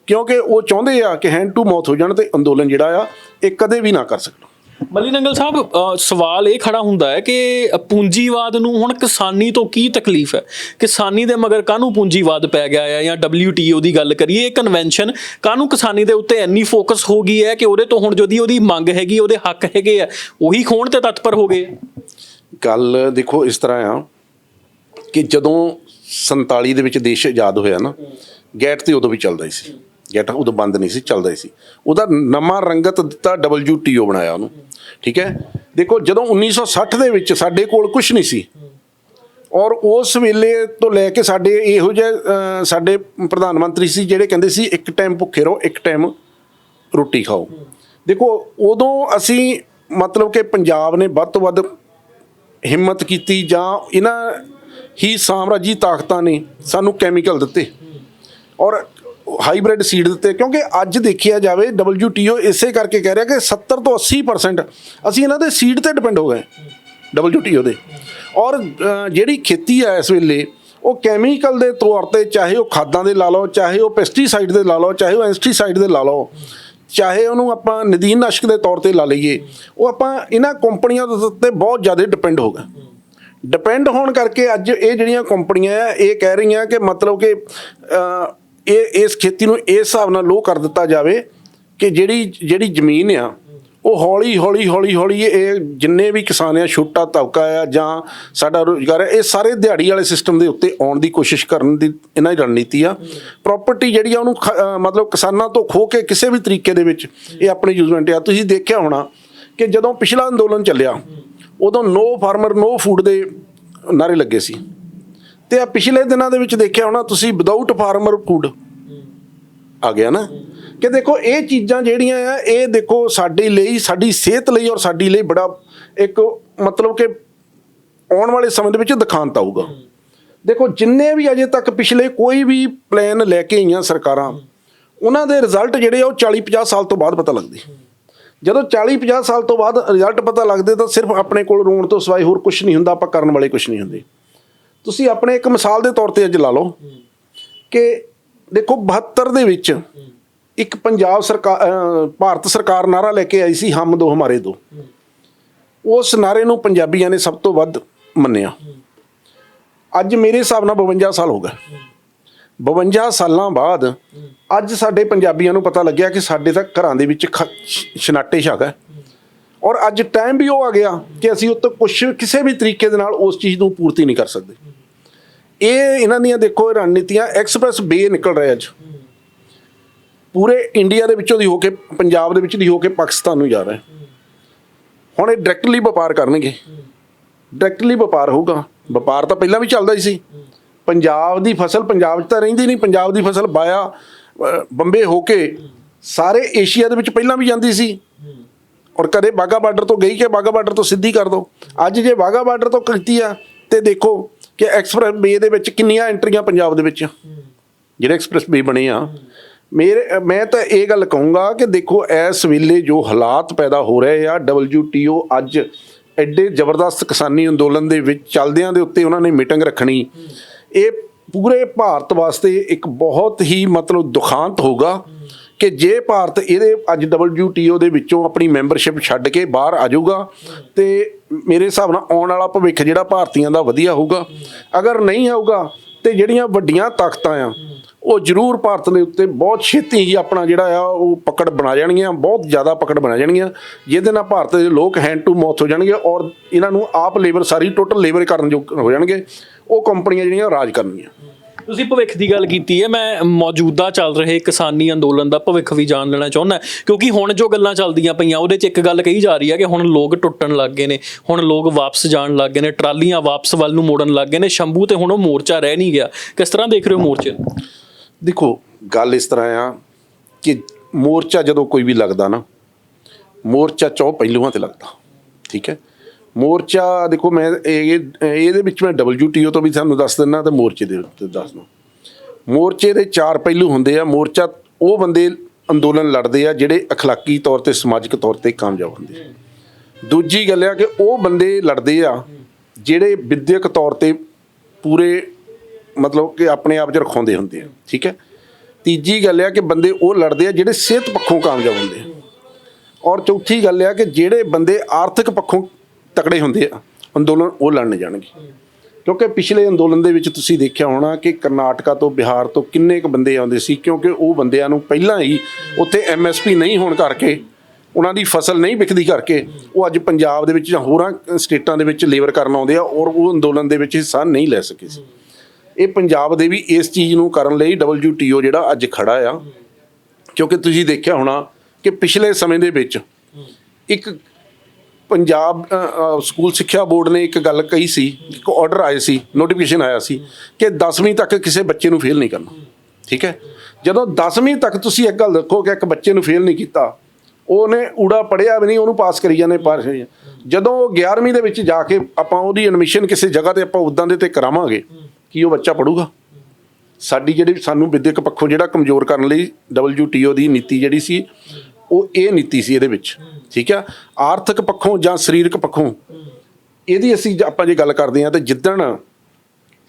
ਕਿਉਂਕਿ ਉਹ ਚਾਹੁੰਦੇ ਆ ਕਿ ਹੈਂਡ ਟੂ ਮਾਊਥ ਹੋ ਜਾਣ ਤੇ ਅੰਦੋਲਨ ਜਿਹੜਾ ਆ, ਇਹ ਕਦੇ ਵੀ ਨਾ ਕਰ ਸਕਣ। ਮਲੀ ਨੰਗਲ ਸਾਹਿਬ ਅ, ਸਵਾਲ ਇਹ ਖੜਾ ਹੁੰਦਾ ਹੈ ਕਿ ਪੂੰਜੀਵਾਦ ਨੂੰ ਹੁਣ ਕਿਸਾਨੀ ਤੋਂ ਕੀ ਤਕਲੀਫ ਹੈ? ਕਿਸਾਨੀ ਦੇ ਮਗਰ ਕਾਹਨੂੰ ਪੂੰਜੀਵਾਦ ਪੈ ਗਿਆ ਹੈ ਜਾਂ WTO ਦੀ ਗੱਲ ਕਰੀਏ ਇਹ ਕਨਵੈਨਸ਼ਨ ਕਾਹਨੂੰ ਕਿਸਾਨੀ ਦੇ ਉੱਤੇ ਇੰਨੀ ਫੋਕਸ ਹੋ ਗਈ ਹੈ ਕਿ ਉਹਦੇ ਤੋਂ ਹੁਣ ਜਦੀ ਉਹਦੀ ਮੰਗ ਹੈਗੀ ਉਹਦੇ ਹੱਕ ਹੈਗੇ ਆ ਉਹੀ ਖੋਣ ਤੇ ਤਤਪਰ ਹੋ ਗਏ? ਗੱਲ ਦੇਖੋ ਇਸ ਤਰ੍ਹਾਂ ਆ ਕਿ ਜਦੋਂ 47 ਦੇ ਵਿੱਚ ਦੇਸ਼ ਆਜ਼ਾਦ ਹੋਇਆ ਨਾ ਗੈਟ ਤੇ ਉਦੋਂ ਵੀ ਚੱਲਦਾ ਹੀ ਸੀ। ਗੈਟ ਉਦੋਂ ਬੰਦ ਨਹੀਂ ਸੀ, ਚੱਲਦਾ ਹੀ ਸੀ। ਉਹਦਾ ਨਵਾਂ ਰੰਗਤ ਦਿੱਤਾ WTO ਬਣਾਇਆ ਉਹਨੂੰ, ਠੀਕ ਹੈ? ਦੇਖੋ, ਜਦੋਂ 1960 ਦੇ ਵਿੱਚ ਸਾਡੇ ਕੋਲ ਕੁਝ ਨਹੀਂ ਸੀ, ਔਰ ਉਸ ਵੇਲੇ ਤੋਂ ਲੈ ਕੇ ਸਾਡੇ ਇਹੋ ਜਿਹੇ ਸਾਡੇ ਪ੍ਰਧਾਨ ਮੰਤਰੀ ਸੀ ਜਿਹੜੇ ਕਹਿੰਦੇ ਸੀ, ਇੱਕ ਟਾਈਮ ਭੁੱਖੇ ਰਹੋ, ਇੱਕ ਟਾਈਮ ਰੋਟੀ ਖਾਓ। ਦੇਖੋ, ਉਦੋਂ ਅਸੀਂ ਮਤਲਬ ਕਿ ਪੰਜਾਬ ਨੇ ਵੱਧ ਤੋਂ ਵੱਧ ਹਿੰਮਤ ਕੀਤੀ ਜਾਂ ਇਹਨਾਂ ਹੀ ਸਾਮਰਾਜੀ ਤਾਕਤਾਂ ਨੇ ਸਾਨੂੰ ਕੈਮੀਕਲ ਦਿੱਤੇ। ਔਰ ਹਾਈਬ੍ਰਿਡ ਸੀਡ ਦਿੱਤੇ ਕਿਉਂਕਿ ਅੱਜ ਦੇਖਿਆ ਜਾਵੇ WTO ਇਸੇ ਕਰਕੇ ਕਹਿ ਰਿਹਾ ਕਿ 70 ਤੋਂ 80% ਅਸੀਂ ਇਹਨਾਂ ਦੇ ਸੀਡ ਤੇ ਡਿਪੈਂਡ ਹੋ ਗਏ WTO ਦੇ। ਔਰ ਜਿਹੜੀ ਖੇਤੀ ਆ ਇਸ ਵੇਲੇ, ਉਹ ਕੈਮੀਕਲ ਦੇ ਤੌਰ ਤੇ ਚਾਹੇ ਉਹ ਖਾਦਾਂ ਦੇ ਲਾ ਲਓ, ਚਾਹੇ ਉਹ ਪੈਸਟੀਸਾਈਡ ਦੇ ਲਾ ਲਓ, ਚਾਹੇ ਉਹ ਐਂਸਟੀਸਾਈਡ ਦੇ ਲਾ ਲਓ, ਚਾਹੇ ਉਹਨੂੰ ਆਪਾਂ ਨਦੀਨਨਾਸ਼ਕ ਦੇ ਤੌਰ ਤੇ ਲਾ ਲਈਏ, ਉਹ ਆਪਾਂ ਇਹਨਾਂ ਕੰਪਨੀਆਂ ਦੇ ਉੱਤੇ ਬਹੁਤ ਜ਼ਿਆਦਾ ਡਿਪੈਂਡ ਹੋ ਗਏ। ਡਿਪੈਂਡ ਹੋਣ ਕਰਕੇ ਅੱਜ ਇਹ ਜਿਹੜੀਆਂ ਕੰਪਨੀਆਂ ਆ, ਇਹ ਕਹਿ ਰਹੀਆਂ ਕਿ ਮਤਲਬ ਕਿ ਇਹ, ਇਸ ਖੇਤੀ ਨੂੰ ਇਸ ਹਿਸਾਬ ਨਾਲ ਲੋ ਕਰ ਦਿੱਤਾ ਜਾਵੇ ਕਿ ਜਿਹੜੀ ਜਿਹੜੀ ਜ਼ਮੀਨ ਆ, ਉਹ ਹੌਲੀ ਹੌਲੀ ਹੌਲੀ ਹੌਲੀ ਇਹ ਜਿੰਨੇ ਵੀ ਕਿਸਾਨ ਆ, ਛੋਟਾ ਤਬਕਾ ਆ ਜਾਂ ਸਾਡਾ ਰੋਜ਼ਗਾਰ ਹੈ ਇਹ ਸਾਰੇ ਦਿਹਾੜੀ ਵਾਲੇ ਸਿਸਟਮ ਦੇ ਉੱਤੇ ਆਉਣ ਦੀ ਕੋਸ਼ਿਸ਼ ਕਰਨ ਦੀ ਇਹਨਾਂ ਦੀ ਰਣਨੀਤੀ ਆ। ਪ੍ਰਾਪਰਟੀ ਜਿਹੜੀ ਆ, ਉਹਨੂੰ ਖ- ਮਤਲਬ ਕਿਸਾਨਾਂ ਤੋਂ ਖੋ ਕੇ ਕਿਸੇ ਵੀ ਤਰੀਕੇ ਦੇ ਵਿੱਚ ਇਹ ਆਪਣੀ ਯੂਜ਼ਮੈਂਟ ਆ ਤੁਸੀਂ ਦੇਖਿਆ ਹੋਣਾ ਕਿ ਜਦੋਂ ਪਿਛਲਾ ਅੰਦੋਲਨ ਚੱਲਿਆ, ਉਦੋਂ ਨੋ ਫਾਰਮਰ ਨੋ ਫੂਡ ਦੇ ਨਾਰੇ ਲੱਗੇ ਸੀ। ਤੇ ਆ ਪਿਛਲੇ ਦਿਨਾਂ ਦੇ ਵਿੱਚ ਦੇਖਿਆ ਹੋਣਾ, ਤੁਸੀਂ ਵਿਦਆਊਟ ਫਾਰਮਰ ਫੂਡ ਆ ਗਿਆ ਨਾ? ਕਿ ਦੇਖੋ, ਇਹ ਚੀਜ਼ਾਂ ਜਿਹੜੀਆਂ ਆ, ਇਹ ਦੇਖੋ ਸਾਡੇ ਲਈ, ਸਾਡੀ ਸਿਹਤ ਲਈ ਔਰ ਸਾਡੀ ਲਈ ਬੜਾ ਇੱਕ ਮਤਲਬ ਕਿ ਆਉਣ ਵਾਲੇ ਸਮੇਂ ਦੇ ਵਿੱਚ ਦਿਖਾਂਤ ਆਊਗਾ। ਦੇਖੋ, ਜਿੰਨੇ ਵੀ ਅਜੇ ਤੱਕ ਪਿਛਲੇ ਕੋਈ ਵੀ ਪਲਾਨ ਲੈ ਕੇ ਆਈਆਂ ਸਰਕਾਰਾਂ, ਉਹਨਾਂ ਦੇ ਰਿਜ਼ਲਟ ਜਿਹੜੇ ਆ, ਉਹ 40 50 ਸਾਲ ਤੋਂ ਬਾਅਦ ਪਤਾ ਲੱਗਦੇ। ਜਦੋਂ 40 50 ਸਾਲ ਤੋਂ ਬਾਅਦ ਰਿਜ਼ਲਟ ਪਤਾ ਲੱਗਦੇ ਤਾਂ ਸਿਰਫ ਆਪਣੇ ਕੋਲ ਰੋਣ ਤੋਂ ਸਿਵਾਏ ਹੋਰ ਕੁਝ ਨਹੀਂ ਹੁੰਦਾ, ਆਪਾਂ ਕਰਨ ਵਾਲੇ ਕੁਝ ਨਹੀਂ ਹੁੰਦੇ। ਤੁਸੀਂ ਆਪਣੇ ਇੱਕ ਮਿਸਾਲ ਦੇ ਤੌਰ ਤੇ ਅੱਜ ਲਾ ਲਓ ਕਿ ਦੇਖੋ 72 ਦੇ ਵਿੱਚ ਇੱਕ ਪੰਜਾਬ ਸਰਕਾਰ ਭਾਰਤ ਸਰਕਾਰ ਨਾਰਾ ਲੈ ਕੇ ਆਈ ਸੀ ਹਮ ਦੋ ਹਮਾਰੇ ਦੋ। ਉਸ ਨਾਰੇ ਨੂੰ ਪੰਜਾਬੀਆਂ ਨੇ ਸਭ ਤੋਂ ਵੱਧ ਮੰਨਿਆ। ਅੱਜ ਮੇਰੇ ਹਿਸਾਬ ਨਾਲ 52 ਸਾਲ ਹੋ ਗਏ। 52 ਸਾਲਾਂ ਬਾਅਦ ਅੱਜ ਸਾਡੇ ਪੰਜਾਬੀਆਂ ਨੂੰ ਪਤਾ ਲੱਗਿਆ ਕਿ ਸਾਡੇ ਤਾਂ ਘਰਾਂ ਦੇ ਵਿੱਚ ਖ- ਸ਼- ਹੈ। ਔਰ ਅੱਜ ਟਾਈਮ ਵੀ ਉਹ ਆ ਗਿਆ ਕਿ ਅਸੀਂ ਉੱਤੇ ਕੁਝ ਕਿਸੇ ਵੀ ਤਰੀਕੇ ਦੇ ਨਾਲ ਉਸ ਚੀਜ਼ ਨੂੰ ਪੂਰਤੀ ਨਹੀਂ ਕਰ ਸਕਦੇ। ਇਹ ਇਹਨਾਂ ਦੀਆਂ ਦੇਖੋ ਰਣਨੀਤੀਆਂ ਐਕਸਪ੍ਰੈਸ ਵੇ ਨਿਕਲ ਰਹੇ ਅੱਜ। ਪੂਰੇ ਇੰਡੀਆ ਦੇ ਵਿੱਚੋਂ ਦੀ ਹੋ ਕੇ, ਪੰਜਾਬ ਦੇ ਵਿੱਚ ਦੀ ਹੋ ਕੇ ਪਾਕਿਸਤਾਨ ਨੂੰ ਜਾ ਰਿਹਾ। ਹੁਣ ਇਹ ਡਾਇਰੈਕਟਲੀ ਵਪਾਰ ਕਰਨਗੇ। ਡਾਇਰੈਕਟਲੀ ਵਪਾਰ ਹੋਊਗਾ। ਵਪਾਰ ਤਾਂ ਪਹਿਲਾਂ ਵੀ ਚੱਲਦਾ ਹੀ ਸੀ। ਪੰਜਾਬ ਦੀ ਫਸਲ ਪੰਜਾਬ 'ਚ ਤਾਂ ਰਹਿੰਦੀ ਨਹੀਂ। ਪੰਜਾਬ ਦੀ ਫਸਲ ਬਾਇਆ ਬੰਬੇ ਹੋ ਕੇ ਸਾਰੇ ਏਸ਼ੀਆ ਦੇ ਵਿੱਚ ਪਹਿਲਾਂ ਵੀ ਜਾਂਦੀ ਸੀ। ਔਰ ਕਦੇ ਬਾਗਾ ਬਾਰਡਰ ਤੋਂ ਗਈ ਕਿ ਬਾਗਾ ਬਾਰਡਰ ਤੋਂ ਸਿੱਧੀ ਕਰ ਦੋ। ਅੱਜ ਜੇ ਬਾਗਾ ਬਾਰਡਰ ਤੋਂ ਕੀਤੀ ਆ, ਤੇ ਦੇਖੋ ਕਿ ਐਕਸਪ੍ਰੈਸ ਵੇ ਦੇ ਵਿੱਚ ਕਿੰਨੀਆਂ ਐਂਟਰੀਆਂ ਪੰਜਾਬ ਦੇ ਵਿੱਚ ਜਿਹੜੇ ਐਕਸਪ੍ਰੈਸ ਵੇ ਬਣੇ ਆ। ਮੇਰੇ, ਮੈਂ ਤਾਂ ਇਹ ਗੱਲ ਕਹੂੰਗਾ ਕਿ ਦੇਖੋ, ਇਸ ਵੇਲੇ ਜੋ ਹਾਲਾਤ ਪੈਦਾ ਹੋ ਰਹੇ ਆ WTO ਅੱਜ ਐਡੇ ਜ਼ਬਰਦਸਤ ਕਿਸਾਨੀ ਅੰਦੋਲਨ ਦੇ ਵਿੱਚ ਚਲਦਿਆਂ ਦੇ ਉੱਤੇ ਉਹਨਾਂ ਨੇ ਮੀਟਿੰਗ ਰੱਖਣੀ। ਇਹ ਪੂਰੇ ਭਾਰਤ ਵਾਸਤੇ ਇੱਕ ਬਹੁਤ ਹੀ ਮਤਲਬ ਦੁਖਾਂਤ ਹੋਗਾ ਕਿ ਜੇ ਭਾਰਤ ਇਹਦੇ ਅੱਜ WTO ਦੇ ਵਿੱਚੋਂ ਆਪਣੀ ਮੈਂਬਰਸ਼ਿਪ ਛੱਡ ਕੇ ਬਾਹਰ ਆ ਜਾਊਗਾ ਤੇ ਮੇਰੇ ਹਿਸਾਬ ਨਾਲ ਆਉਣ ਵਾਲਾ ਭਵਿੱਖ ਜਿਹੜਾ ਭਾਰਤੀਆਂ ਦਾ ਵਧੀਆ ਹੋਊਗਾ। ਅਗਰ ਨਹੀਂ ਆਊਗਾ ਤੇ ਜਿਹੜੀਆਂ ਵੱਡੀਆਂ ਤਾਕਤਾਂ ਆ, ਉਹ ਜ਼ਰੂਰ ਭਾਰਤ ਦੇ ਉੱਤੇ ਬਹੁਤ ਛੇਤੀ ਹੀ ਆਪਣਾ ਜਿਹੜਾ ਆ, ਉਹ ਪਕੜ ਬਣਾ ਜਾਣਗੀਆਂ, ਬਹੁਤ ਜ਼ਿਆਦਾ ਪਕੜ ਬਣਾ ਜਾਣਗੀਆਂ, ਜਿਹਦੇ ਨਾਲ ਭਾਰਤ ਦੇ ਲੋਕ ਹੈਂਡ ਟੂ ਮਾਊਥ ਹੋ ਜਾਣਗੇ ਔਰ ਇਹਨਾਂ ਨੂੰ ਆਪ ਲੇਬਰ ਸਾਰੀ ਟੋਟਲ ਲੇਬਰ ਕਰਨ ਜੋ ਹੋ ਜਾਣਗੇ, ਉਹ ਕੰਪਨੀਆਂ ਜਿਹੜੀਆਂ ਰਾਜ ਕਰਨਗੀਆਂ। ਤੁਸੀਂ ਭਵਿੱਖ ਦੀ ਗੱਲ ਕੀਤੀ ਹੈ, ਮੈਂ ਮੌਜੂਦਾ ਚੱਲ ਰਹੇ ਕਿਸਾਨੀ ਅੰਦੋਲਨ ਦਾ ਭਵਿੱਖ ਵੀ ਜਾਣ ਲੈਣਾ ਚਾਹੁੰਦਾ ਕਿਉਂਕਿ ਹੁਣ ਜੋ ਗੱਲਾਂ ਚੱਲਦੀਆਂ ਪਈਆਂ, ਉਹਦੇ 'ਚ ਇੱਕ ਗੱਲ ਕਹੀ ਜਾ ਰਹੀ ਹੈ ਕਿ ਹੁਣ ਲੋਕ ਟੁੱਟਣ ਲੱਗ ਗਏ ਨੇ, ਹੁਣ ਲੋਕ ਵਾਪਸ ਜਾਣ ਲੱਗ ਗਏ ਨੇ, ਟਰਾਲੀਆਂ ਵਾਪਸ ਵੱਲ ਨੂੰ ਮੋੜਨ ਲੱਗ ਗਏ ਨੇ, ਸ਼ੰਭੂ ਤੇ ਹੁਣ ਉਹ ਮੋਰਚਾ ਰਹਿ ਨਹੀਂ ਗਿਆ। ਕਿਸ ਤਰ੍ਹਾਂ ਦੇਖ ਰਹੇ ਹੋ ਮੋਰਚੇ ਦੇਖੋ, ਗੱਲ ਇਸ ਤਰ੍ਹਾਂ ਆ ਕਿ ਮੋਰਚਾ ਜਦੋਂ ਕੋਈ ਵੀ ਲੱਗਦਾ ਨਾ, ਮੋਰਚਾ ਚੌ ਪਹਿਲੂਆਂ ਤੇ ਲੱਗਦਾ, ਠੀਕ ਹੈ? ਮੋਰਚਾ, ਦੇਖੋ ਮੈਂ ਇਹ, ਇਹਦੇ ਵਿੱਚ ਮੈਂ ਡਬਲਯੂਟੀਓ ਤੋਂ ਵੀ ਤੁਹਾਨੂੰ ਦੱਸ ਦਿੰਨਾ ਤੇ ਮੋਰਚੇ ਦੇ ਉੱਤੇ ਦੱਸਣਾ ਮੋਰਚੇ ਦੇ ਚਾਰ ਪਹਿਲੂ ਹੁੰਦੇ ਆ। ਮੋਰਚਾ, ਉਹ ਬੰਦੇ ਅੰਦੋਲਨ ਲੜਦੇ ਆ ਜਿਹੜੇ اخਲਾਕੀ ਤੌਰ ਤੇ, ਸਮਾਜਿਕ ਤੌਰ ਤੇ ਕਾਮਯਾਬ ਹੁੰਦੇ ਦੂਜੀ ਗੱਲ ਆ ਕਿ ਉਹ ਬੰਦੇ ਲੜਦੇ ਆ ਜਿਹੜੇ ਵਿਦਿਅਕ ਤੌਰ ਤੇ ਪੂਰੇ ਮਤਲਬ ਕਿ ਆਪਣੇ ਆਪ 'ਚ ਰਖਾਉਂਦੇ ਹੁੰਦੇ ਆ। ਠੀਕ ਹੈ? ਤੀਜੀ ਗੱਲ ਆ ਕਿ ਬੰਦੇ ਉਹ ਲੜਦੇ ਆ ਜਿਹੜੇ ਸਿਹਤ ਪੱਖੋਂ ਕਾਮਯਾਬ ਹੁੰਦੇ ਆ। ਔਰ ਚੌਥੀ ਗੱਲ ਆ ਕਿ ਜਿਹੜੇ ਬੰਦੇ ਆਰਥਿਕ ਪੱਖੋਂ ਤਕੜੇ ਹੁੰਦੇ ਆ, ਅੰਦੋਲਨ ਉਹ ਲੜਨ ਜਾਣਗੇ। ਕਿਉਂਕਿ ਪਿਛਲੇ ਅੰਦੋਲਨ ਦੇ ਵਿੱਚ ਤੁਸੀਂ ਦੇਖਿਆ ਹੋਣਾ ਕਿ ਕਰਨਾਟਕਾ ਤੋਂ ਬਿਹਾਰ ਤੋਂ ਕਿੰਨੇ ਕੁ ਬੰਦੇ ਆਉਂਦੇ ਸੀ, ਕਿਉਂਕਿ ਉਹ ਬੰਦਿਆਂ ਨੂੰ ਪਹਿਲਾਂ ਹੀ ਉੱਥੇ ਐਮਐਸਪੀ ਨਹੀਂ ਹੋਣ ਕਰਕੇ, ਉਹਨਾਂ ਦੀ ਫਸਲ ਨਹੀਂ ਵਿਕਦੀ ਕਰਕੇ, ਉਹ ਅੱਜ ਪੰਜਾਬ ਦੇ ਵਿੱਚ ਜਾਂ ਹੋਰਾਂ ਸਟੇਟਾਂ ਦੇ ਵਿੱਚ ਲੇਬਰ ਕਰਨ ਆਉਂਦੇ ਆ ਔਰ ਉਹ ਅੰਦੋਲਨ ਦੇ ਵਿੱਚ ਹਿੱਸਾ ਨਹੀਂ ਲੈ ਸਕੇ ਸੀ। ਇਹ ਪੰਜਾਬ ਦੇ ਵੀ ਇਸ ਚੀਜ਼ ਨੂੰ ਕਰਨ ਲਈ WTO ਜਿਹੜਾ ਅੱਜ ਖੜਾ ਆ, ਕਿਉਂਕਿ ਤੁਸੀਂ ਦੇਖਿਆ ਹੋਣਾ ਕਿ ਪਿਛਲੇ ਸਮੇਂ ਦੇ ਵਿੱਚ ਇੱਕ ਪੰਜਾਬ ਸਕੂਲ ਸਿੱਖਿਆ ਬੋਰਡ ਨੇ ਇੱਕ ਗੱਲ ਕਹੀ ਸੀ, ਇੱਕ ਆਰਡਰ ਆਏ ਸੀ ਨੋਟੀਫਿਕੇਸ਼ਨ ਆਇਆ ਸੀ ਕਿ 10ਵੀਂ ਤੱਕ ਕਿਸੇ ਬੱਚੇ ਨੂੰ ਫੇਲ ਨਹੀਂ ਕਰਨਾ। ਠੀਕ ਹੈ? ਜਦੋਂ 10ਵੀਂ ਤੱਕ ਤੁਸੀਂ ਇੱਕ ਗੱਲ ਦੇਖੋ ਕਿ ਇੱਕ ਬੱਚੇ ਨੂੰ ਫੇਲ ਨਹੀਂ ਕੀਤਾ, ਉਹਨੇ ਊੜਾ ਪੜਿਆ ਵੀ ਨਹੀਂ, ਉਹਨੂੰ ਪਾਸ ਕਰੀ ਜਾਂਦੇ ਪਾਸ ਕਰੀ ਜਦੋਂ। ਉਹ 11ਵੀਂ ਦੇ ਵਿੱਚ ਜਾ ਕੇ ਆਪਾਂ ਉਹਦੀ ਐਡਮਿਸ਼ਨ ਕਿਸੇ ਜਗ੍ਹਾ ਤੇ ਆਪਾਂ ਉਦਾਂ ਦੇ ਤੇ ਕਰਾਵਾਂਗੇ, ਕੀ ਉਹ ਬੱਚਾ ਪੜੂਗਾ ਸਾਡੀ ਜਿਹੜੀ, ਸਾਨੂੰ ਵਿਦਿਅਕ ਪੱਖੋਂ ਜਿਹੜਾ ਕਮਜ਼ੋਰ ਕਰਨ ਲਈ WTO ਦੀ ਨੀਤੀ ਜਿਹੜੀ ਸੀ, ਉਹ ਇਹ ਨੀਤੀ ਸੀ ਇਹਦੇ ਵਿੱਚ। ਠੀਕ ਆ? ਆਰਥਿਕ ਪੱਖੋਂ ਜਾਂ ਸਰੀਰਕ ਪੱਖੋਂ, ਇਹਦੀ ਅਸੀਂ ਆਪਾਂ ਜੇ ਗੱਲ ਕਰਦੇ ਹਾਂ ਤੇ ਜਿੱਦਣ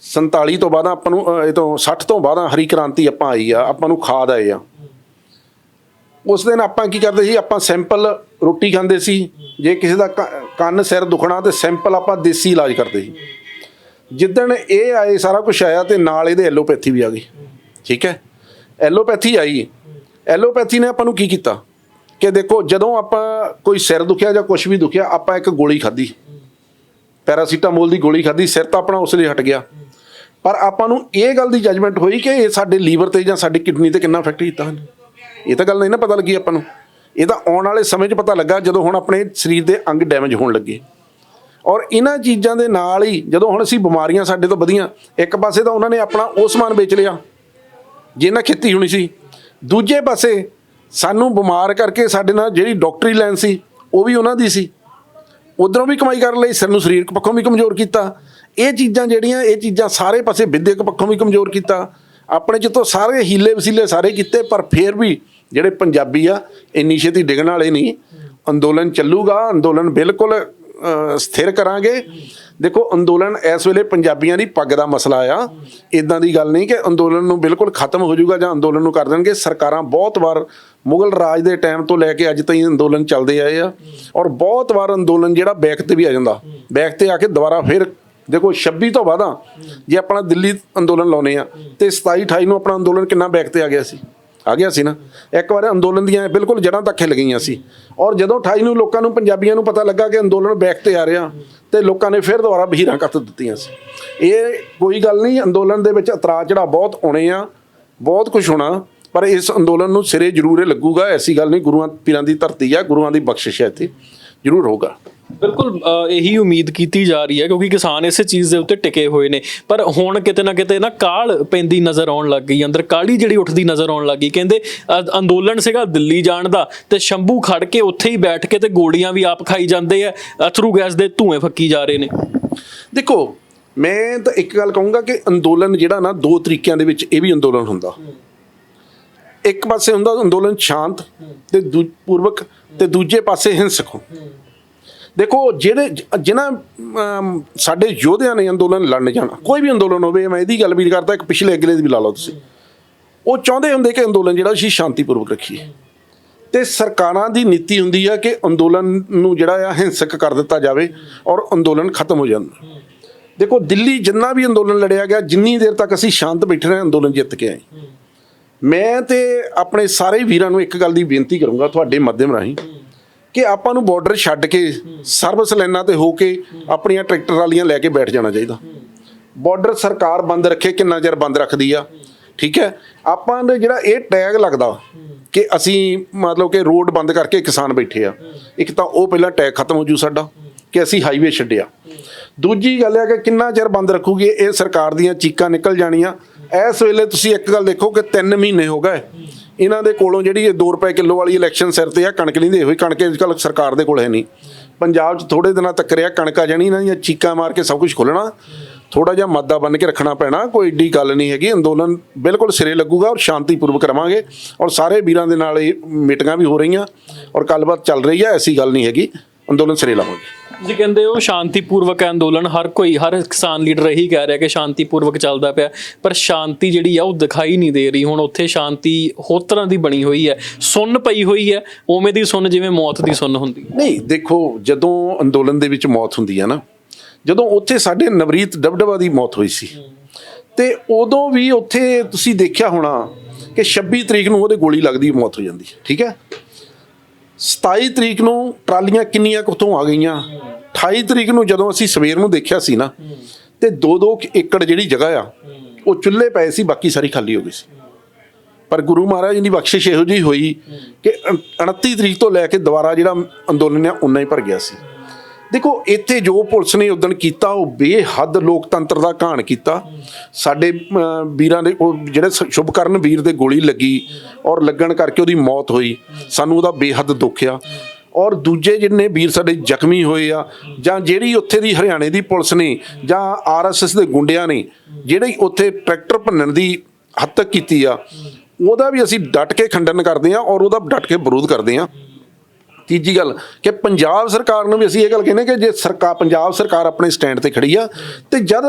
47 ਤੋਂ ਬਾਅਦ ਆਪਾਂ ਨੂੰ ਇਹ ਤੋਂ 60 ਤੋਂ ਬਾਅਦ ਹਰੀ ਕ੍ਰਾਂਤੀ ਆਪਾਂ ਆਈ ਆ, ਆਪਾਂ ਨੂੰ ਖਾਦ ਆਏ ਆ। ਉਸ ਦਿਨ ਆਪਾਂ ਕੀ ਕਰਦੇ ਸੀ? ਆਪਾਂ ਸੈਂਪਲ ਰੋਟੀ ਖਾਂਦੇ ਸੀ। ਜੇ ਕਿਸੇ ਦਾ ਕ- ਕੰਨ, ਸਿਰ ਦੁਖਣਾ ਤੇ ਸੈਂਪਲ ਆਪਾਂ ਦੇਸੀ ਇਲਾਜ ਕਰਦੇ ਸੀ। ਜਿੱਦਣ ਇਹ ਆਏ, ਸਾਰਾ ਕੁਝ ਆਇਆ ਤੇ ਨਾਲ ਇਹਦੇ ਐਲੋਪੈਥੀ ਵੀ ਆ ਗਈ। ਠੀਕ ਹੈ? ਐਲੋਪੈਥੀ ਆਈ। ਐਲੋਪੈਥੀ ਨੇ ਆਪਾਂ ਨੂੰ ਕੀ ਕੀਤਾ? ਕਿ ਦੇਖੋ, ਜਦੋਂ ਆਪਾਂ ਕੋਈ ਸਿਰ ਦੁਖਿਆ ਜਾਂ ਕੁਝ ਵੀ ਦੁਖਿਆ, ਆਪਾਂ ਇੱਕ ਗੋਲੀ ਖਾਧੀ। ਪੈਰਾਸੀਟਾਮੋਲ ਦੀ ਗੋਲੀ ਖਾਧੀ, ਸਿਰ ਤਾਂ ਆਪਣਾ ਉਸ ਲਈ ਹਟ ਗਿਆ। ਪਰ ਆਪਾਂ ਨੂੰ ਇਹ ਗੱਲ ਦੀ ਜਜਮੈਂਟ ਹੋਈ ਕਿ ਇਹ ਸਾਡੇ ਲੀਵਰ ਤੇ ਜਾਂ ਸਾਡੀ ਕਿਡਨੀ ਤੇ ਕਿੰਨਾ ਇਫੈਕਟ ਕੀਤਾ ਹਨ। ਇਹ ਤਾਂ ਗੱਲ ਨਹੀਂ ਨਾ ਪਤਾ ਲੱਗੀ ਆਪਾਂ ਨੂੰ। ਇਹ ਤਾਂ ਆਉਣ ਵਾਲੇ ਸਮੇਂ 'ਚ ਪਤਾ ਲੱਗਾ, ਜਦੋਂ ਹੁਣ ਆਪਣੇ ਸਰੀਰ ਦੇ ਅੰਗ ਡੈਮੇਜ ਹੋਣ ਲੱਗੇ। ਔਰ ਇਹਨਾਂ ਚੀਜ਼ਾਂ ਦੇ ਨਾਲ ਹੀ, ਜਦੋਂ ਹੁਣ ਅਸੀਂ ਬਿਮਾਰੀਆਂ ਸਾਡੇ ਤੋਂ ਵਧੀਆਂ, ਇੱਕ ਪਾਸੇ ਤਾਂ ਉਹਨਾਂ ਨੇ ਆਪਣਾ ਉਹ ਸਮਾਨ ਵੇਚ ਲਿਆ ਜਿਹਨਾਂ ਖੇਤੀ ਹੋਣੀ ਸੀ। ਦੂਜੇ ਪਾਸੇ ਸਾਨੂੰ ਬਿਮਾਰ ਕਰਕੇ ਸਾਡੇ ਨਾਲ ਜਿਹੜੀ ਡਾਕਟਰੀ ਲਾਈਨ ਸੀ, ਉਹ ਵੀ ਉਹਨਾਂ ਦੀ ਸੀ। ਉਧਰੋਂ ਵੀ ਕਮਾਈ ਕਰਨ ਲਈ ਸਾਨੂੰ ਸਰੀਰਕ ਪੱਖੋਂ ਵੀ ਕਮਜ਼ੋਰ ਕੀਤਾ। ਇਹ ਚੀਜ਼ਾਂ ਜਿਹੜੀਆਂ, ਇਹ ਚੀਜ਼ਾਂ ਸਾਰੇ ਪਾਸੇ ਵਿਦਿਅਕ ਪੱਖੋਂ ਵੀ ਕਮਜ਼ੋਰ ਕੀਤਾ। ਆਪਣੇ ਜਿੱਤੋਂ ਸਾਰੇ ਹੀਲੇ ਵਸੀਲੇ ਸਾਰੇ ਕੀਤੇ, ਪਰ ਫੇਰ ਵੀ ਜਿਹੜੇ ਪੰਜਾਬੀ ਆ, ਇੰਨੀ ਛੇਤੀ ਡਿੱਗਣ ਵਾਲੇ ਨਹੀਂ। ਅੰਦੋਲਨ ਚੱਲੂਗਾ, ਅੰਦੋਲਨ ਬਿਲਕੁਲ ਸਥਿਰ ਕਰਾਂਗੇ। ਦੇਖੋ, ਅੰਦੋਲਨ ਇਸ ਵੇਲੇ ਪੰਜਾਬੀਆਂ ਦੀ ਪੱਗ ਦਾ ਮਸਲਾ ਆ। ਇਦਾਂ ਦੀ ਗੱਲ ਨਹੀਂ ਕਿ ਅੰਦੋਲਨ ਨੂੰ ਬਿਲਕੁਲ ਖਤਮ ਹੋ ਜਾਊਗਾ ਜਾਂ ਅੰਦੋਲਨ ਨੂੰ ਕਰ ਦੇਣਗੇ। ਸਰਕਾਰਾਂ ਬਹੁਤ ਵਾਰ ਮੁਗਲ ਰਾਜ ਦੇ ਟਾਈਮ ਤੋਂ ਲੈ ਕੇ ਅੱਜ ਤਾਈਂ ਅੰਦੋਲਨ ਚੱਲਦੇ ਆਏ ਆ। ਔਰ ਬਹੁਤ ਵਾਰ ਅੰਦੋਲਨ ਜਿਹੜਾ ਬੈਕ ਤੇ ਵੀ ਆ ਜਾਂਦਾ। ਬੈਕ ਤੇ ਆ ਕੇ ਦੁਬਾਰਾ ਫਿਰ ਦੇਖੋ 26 ਤੋਂ ਬਾਅਦਾਂ ਜੇ ਆਪਣਾ ਦਿੱਲੀ ਅੰਦੋਲਨ ਲਾਉਨੇ ਆ। ਤੇ 27 28 ਨੂੰ ਆਪਣਾ ਅੰਦੋਲਨ ਕਿੰਨਾ ਬੈਕ ਤੇ ਆ ਗਿਆ ਸੀ? ਆ ਗਿਆ ਸੀ ਨਾ। ਇੱਕ ਵਾਰ ਅੰਦੋਲਨ ਦੀਆਂ ਬਿਲਕੁਲ ਜੜਾਂ ਤੱਕ ਹਿੱਲ ਗਈਆਂ ਸੀ। ਔਰ ਜਦੋਂ 28 ਨੂੰ ਲੋਕਾਂ ਨੂੰ, ਪੰਜਾਬੀਆਂ ਨੂੰ ਪਤਾ ਲੱਗਾ ਕਿ ਅੰਦੋਲਨ ਬੈਕ ਤੇ ਆ ਰਿਹਾ, ਤੇ ਲੋਕਾਂ ਨੇ ਫਿਰ ਦੁਬਾਰਾ ਬਹੀਰਾਂ ਕੱਤ ਦਿੱਤੀਆਂ ਸੀ। ਇਹ ਕੋਈ ਗੱਲ ਨਹੀਂ, ਅੰਦੋਲਨ ਦੇ ਵਿੱਚ ਇਤਰਾਜ਼ ਜਿਹੜਾ ਬਹੁਤ ਆਉਣੇ ਆ, ਬਹੁਤ ਕੁਝ ਹੋਣਾ, ਪਰ ਇਸ ਅੰਦੋਲਨ ਨੂੰ ਸਿਰੇ ਜ਼ਰੂਰ ਇਹ ਲੱਗੂਗਾ, ਐਸੀ ਗੱਲ ਨਹੀਂ, ਗੁਰੂਆਂ, ਪੀਰਾਂ ਦੀ ਧਰਤੀ ਆ, ਗੁਰੂਆਂ ਦੀ ਬਖਸ਼ਿਸ਼ ਹੈ ਇੱਥੇ, ਜ਼ਰੂਰ ਹੋਊਗਾ। ਬਿਲਕੁਲ ਅ, ਇਹੀ ਉਮੀਦ ਕੀਤੀ ਜਾ ਰਹੀ ਹੈ ਕਿਉਂਕਿ ਕਿਸਾਨ ਇਸੇ ਚੀਜ਼ ਦੇ ਉੱਤੇ ਟਿਕੇ ਹੋਏ ਨੇ। ਪਰ ਹੁਣ ਕਿਤੇ ਨਾ ਕਿਤੇ ਨਾ ਕਾਲ ਪੈਂਦੀ ਨਜ਼ਰ ਆਉਣ ਲੱਗ ਗਈ ਅੰਦਰ ਕਾਲੀ ਜਿਹੜੀ ਉੱਠਦੀ ਨਜ਼ਰ ਆਉਣ ਲੱਗ ਗਈ। ਕਹਿੰਦੇ ਅ, ਅੰਦੋਲਨ ਸੀਗਾ ਦਿੱਲੀ ਜਾਣ ਦਾ ਤੇ ਸ਼ੰਭੂ ਖੜ ਕੇ ਉੱਥੇ ਹੀ ਬੈਠ ਕੇ ਤੇ ਗੋਲੀਆਂ ਵੀ ਆਪ ਖਾਈ ਜਾਂਦੇ ਆ ਅਥਰੂ ਗੈਸ ਦੇ ਧੂਏ ਫੱਕੀ ਜਾ ਰਹੇ ਨੇ। ਦੇਖੋ ਮੈਂ ਤਾਂ ਇੱਕ ਗੱਲ ਕਹੂੰਗਾ ਕਿ ਅੰਦੋਲਨ ਜਿਹੜਾ ਨਾ ਦੋ ਤਰੀਕਿਆਂ ਦੇ ਵਿੱਚ ਇਹ ਵੀ ਅੰਦੋਲਨ ਹੁੰਦਾ। ਇੱਕ ਪਾਸੇ ਹੁੰਦਾ ਅੰਦੋਲਨ ਸ਼ਾਂਤ ਤੇ ਦੂ- ਪੂਰਵਕ ਤੇ ਦੂਜੇ ਪਾਸੇ ਹਿੰਸਕ ਹੋ ਦੇਖੋ, ਜਿਹੜੇ ਜ- ਜਿਨ੍ਹਾਂ ਸਾਡੇ ਯੋਧਿਆਂ ਨੇ ਅੰਦੋਲਨ ਲੜਨ ਜਾਣਾ, ਕੋਈ ਵੀ ਅੰਦੋਲਨ ਹੋਵੇ, ਮੈਂ ਇਹਦੀ ਗੱਲ ਵੀ ਨਹੀਂ ਕਰਦਾ, ਇੱਕ ਪਿਛਲੇ ਅਗਲੇ ਦੀ ਵੀ ਲਾ ਲਓ ਤੁਸੀਂ। ਉਹ ਚਾਹੁੰਦੇ ਹੁੰਦੇ ਕਿ ਅੰਦੋਲਨ ਜਿਹੜਾ ਅਸੀਂ ਸ਼ਾਂਤੀਪੂਰਵਕ ਰੱਖੀਏ। ਤੇ ਸਰਕਾਰਾਂ ਦੀ ਨੀਤੀ ਹੁੰਦੀ ਆ ਕਿ ਅੰਦੋਲਨ ਨੂੰ ਜਿਹੜਾ ਆ ਹਿੰਸਕ ਕਰ ਦਿੱਤਾ ਜਾਵੇ ਔਰ ਅੰਦੋਲਨ ਖਤਮ ਹੋ ਜਾਂਦਾ ਦੇਖੋ, ਦਿੱਲੀ ਜਿੰਨਾ ਵੀ ਅੰਦੋਲਨ ਲੜਿਆ ਗਿਆ, ਜਿੰਨੀ ਦੇਰ ਤੱਕ ਅਸੀਂ ਸ਼ਾਂਤ ਬੈਠੇ ਰਹੇ, ਅੰਦੋਲਨ ਜਿੱਤ ਕੇ ਆਏ। ਮੈਂ ਤੇ ਆਪਣੇ ਸਾਰੇ ਵੀਰਾਂ ਨੂੰ ਇੱਕ ਗੱਲ ਦੀ ਬੇਨਤੀ ਕਰੂੰਗਾ ਤੁਹਾਡੇ ਮਾਧਿਅਮ ਰਾਹੀਂ ਕਿ ਆਪਾਂ ਨੂੰ ਬਾਰਡਰ ਛੱਡ ਕੇ ਸਰਵਿਸ ਲਾਈਨਾਂ ਤੇ ਹੋ ਕੇ ਆਪਣੀਆਂ ਟਰੈਕਟਰ ਵਾਲੀਆਂ ਲੈ ਕੇ ਬੈਠ ਜਾਣਾ ਚਾਹੀਦਾ। ਬਾਰਡਰ ਸਰਕਾਰ ਬੰਦ ਰੱਖੇ, ਕਿੰਨਾ ਚਿਰ ਬੰਦ ਰੱਖਦੀ ਆ? ਠੀਕ ਹੈ? ਆਪਾਂ ਦੇ ਜਿਹੜਾ ਇਹ ਟੈਗ ਲੱਗਦਾ ਕਿ ਅਸੀਂ ਮਤਲਬ ਕਿ ਰੋਡ ਬੰਦ ਕਰਕੇ ਕਿਸਾਨ ਬੈਠੇ ਆ। ਇੱਕ ਤਾਂ ਉਹ ਪਹਿਲਾਂ ਟੈਗ ਖਤਮ ਹੋ ਜੂ ਸਾਡਾ, ਕਿ ਅਸੀਂ ਹਾਈਵੇ ਛੱਡਿਆ। ਦੂਜੀ ਗੱਲ ਹੈ ਕਿ ਕਿੰਨਾ ਚਿਰ ਬੰਦ ਰੱਖੂਗੀ, ਇਹ ਸਰਕਾਰ ਦੀਆਂ ਚੀਕਾਂ ਨਿਕਲ ਜਾਣੀਆਂ। ਇਸ ਵੇਲੇ ਤੁਸੀਂ ਇੱਕ ਗੱਲ ਦੇਖੋ ਕਿ 3 ਮਹੀਨੇ ਹੋ ਗਏ। ਇਹਨਾਂ ਦੇ ਕੋਲੋਂ ਜਿਹੜੀ ਇਹ 2 ਰੁਪਏ ਕਿਲੋ ਵਾਲੀ ਇਲੈਕਸ਼ਨ ਸਿਰ ਤੇ ਆ, ਕਣਕ ਨਹੀਂ ਦੇ ਹੋਈ, ਕਣਕ ਅੱਜ ਕੱਲ੍ਹ ਸਰਕਾਰ ਦੇ ਕੋਲ ਹੈ ਨਹੀਂ। ਪੰਜਾਬ 'ਚ ਥੋੜੇ ਦਿਨਾਂ ਤੱਕ ਰਿਆ ਕਣਕ ਆ ਜਾਣੀ, ਇਹਨਾਂ ਦੀਆਂ ਚੀਕਾਂ ਮਾਰ ਕੇ ਸਭ ਕੁਝ ਖੋਲਣਾ ਥੋੜਾ ਜਿਹਾ ਮਾਦਾ ਬਣ ਕੇ ਰੱਖਣਾ ਪੈਣਾ, ਕੋਈ ਏਡੀ ਗੱਲ ਨਹੀਂ ਹੈਗੀ, ਅੰਦੋਲਨ ਬਿਲਕੁਲ ਸਿਰੇ ਲੱਗੂਗਾ ਔਰ ਸ਼ਾਂਤੀਪੂਰਵਕ ਰਵਾਂਗੇ। ਔਰ ਸਾਰੇ ਵੀਰਾਂ ਦੇ ਨਾਲ ਇਹ ਮੀਟਿੰਗਾਂ ਵੀ ਹੋ ਰਹੀਆਂ ਔਰ ਗੱਲਬਾਤ ਚੱਲ ਰਹੀ ਹੈ ਐਸੀ ਗੱਲ ਨਹੀਂ ਹੈਗੀ। ਅੰਦੋਲਨ ਸਿਰੇ ਲਾਵਾਂਗੇ। ਤੁਸੀਂ ਕਹਿੰਦੇ ਹੋ ਸ਼ਾਂਤੀਪੂਰਵਕ ਹੈ ਅੰਦੋਲਨ ਹਰ ਕੋਈ ਹਰ ਕਿਸਾਨ ਲੀਡਰ ਇਹੀ ਕਹਿ ਰਿਹਾ ਕਿ ਸ਼ਾਂਤੀਪੂਰਵਕ ਚੱਲਦਾ ਪਿਆ ਪਰ ਸ਼ਾਂਤੀ ਜਿਹੜੀ ਆ ਉਹ ਦਿਖਾਈ ਨਹੀਂ ਦੇ ਰਹੀ। ਹੁਣ ਉੱਥੇ ਸ਼ਾਂਤੀ ਹੋਰ ਤਰ੍ਹਾਂ ਦੀ ਬਣੀ ਹੋਈ ਹੈ ਸੁੰਨ ਪਈ ਹੋਈ ਹੈ ਉਵੇਂ ਦੀ ਸੁੰਨ ਜਿਵੇਂ ਮੌਤ ਦੀ ਸੁੰਨ ਹੁੰਦੀ ਹੈ। ਨਹੀਂ ਦੇਖੋ ਜਦੋਂ ਅੰਦੋਲਨ ਦੇ ਵਿੱਚ ਮੌਤ ਹੁੰਦੀ ਹੈ ਨਾ ਜਦੋਂ ਉੱਥੇ ਸਾਡੇ ਨਵਰੀਤ ਡਬਡਬਾ ਦੀ ਮੌਤ ਹੋਈ ਸੀ ਤੇ ਉਦੋਂ ਵੀ ਉੱਥੇ ਤੁਸੀਂ ਦੇਖਿਆ ਹੋਣਾ ਕਿ 26 ਤਰੀਕ ਨੂੰ ਉਹਦੇ ਗੋਲੀ ਲੱਗਦੀ ਮੌਤ ਹੋ ਜਾਂਦੀ ਹੈ ਠੀਕ ਹੈ? 27 ਤਰੀਕ ਨੂੰ ਟਰਾਲੀਆਂ ਕਿੰਨੀਆਂ ਕੁੱਥੋਂ ਆ ਗਈਆਂ? 28 ਤਰੀਕ ਨੂੰ ਜਦੋਂ ਅਸੀਂ ਸਵੇਰ ਨੂੰ ਦੇਖਿਆ ਸੀ ਨਾ, ਤੇ 2-2 ਏਕੜ ਜਿਹੜੀ ਜਗ੍ਹਾ ਆ, ਉਹ ਚੁੱਲ੍ਹੇ ਪਏ ਸੀ, ਬਾਕੀ ਸਾਰੀ ਖਾਲੀ ਹੋ ਗਈ ਸੀ। ਪਰ ਗੁਰੂ ਮਹਾਰਾਜ ਦੀ ਬਖਸ਼ਿਸ਼ ਇਹੋ ਜਿਹੀ ਹੋਈ ਕਿ ਉਣ- 29 ਤਰੀਕ ਤੋਂ ਲੈ ਕੇ ਦੁਬਾਰਾ ਜਿਹੜਾ ਅੰਦੋਲਨ ਆ ਉਨਾ ਹੀ ਭਰ ਗਿਆ ਸੀ। ਦੇਖੋ, ਇੱਥੇ ਜੋ ਪੁਲਿਸ ਨੇ ਉਦਣ ਕੀਤਾ, ਉਹ ਬੇਹੱਦ ਲੋਕਤੰਤਰ ਦਾ ਘਾਣ ਕੀਤਾ। ਸਾਡੇ ਵੀਰਾਂ ਦੇ, ਉਹ ਜਿਹੜੇ ਸ਼ੁਭਕਰਨ ਵੀਰ ਦੇ ਗੋਲੀ ਲੱਗੀ ਔਰ ਲੱਗਣ ਕਰਕੇ ਉਹਦੀ ਮੌਤ ਹੋਈ। ਸਾਨੂੰ ਉਹਦਾ ਬੇਹੱਦ ਦੁੱਖ ਆ। ਔਰ ਦੂਜੇ ਜਿੰਨੇ ਵੀਰ ਸਾਡੇ ਜ਼ਖਮੀ ਹੋਏ ਆ, ਜਾਂ ਜਿਹੜੀ ਉੱਥੇ ਦੀ ਹਰਿਆਣੇ ਦੀ ਪੁਲਿਸ ਨੇ, ਜਾਂ ਆਰਐਸਐਸ ਦੇ ਗੁੰਡਿਆਂ ਨੇ, ਜਿਹੜੇ ਉੱਥੇ ਟਰੈਕਟਰ ਭੰਨਣ ਦੀ ਹੱਦ ਕੀਤੀ ਆ, ਉਹਦਾ ਵੀ ਅਸੀਂ ਡਟ ਕੇ ਖੰਡਨ ਕਰਦੇ ਆ ਔਰ ਉਹਦਾ ਡਟ ਕੇ ਵਿਰੋਧ ਕਰਦੇ ਆ। ਤੀਜੀ ਗੱਲ ਕਿ ਪੰਜਾਬ ਸਰਕਾਰ ਨੂੰ ਵੀ ਅਸੀਂ ਇਹ ਗੱਲ ਕਹਿੰਦੇ ਕਿ ਜੇ ਸਰਕਾਰ ਪੰਜਾਬ ਸਰਕਾਰ ਆਪਣੇ ਸਟੈਂਡ ਤੇ ਖੜੀ ਆ ਤੇ ਜਦ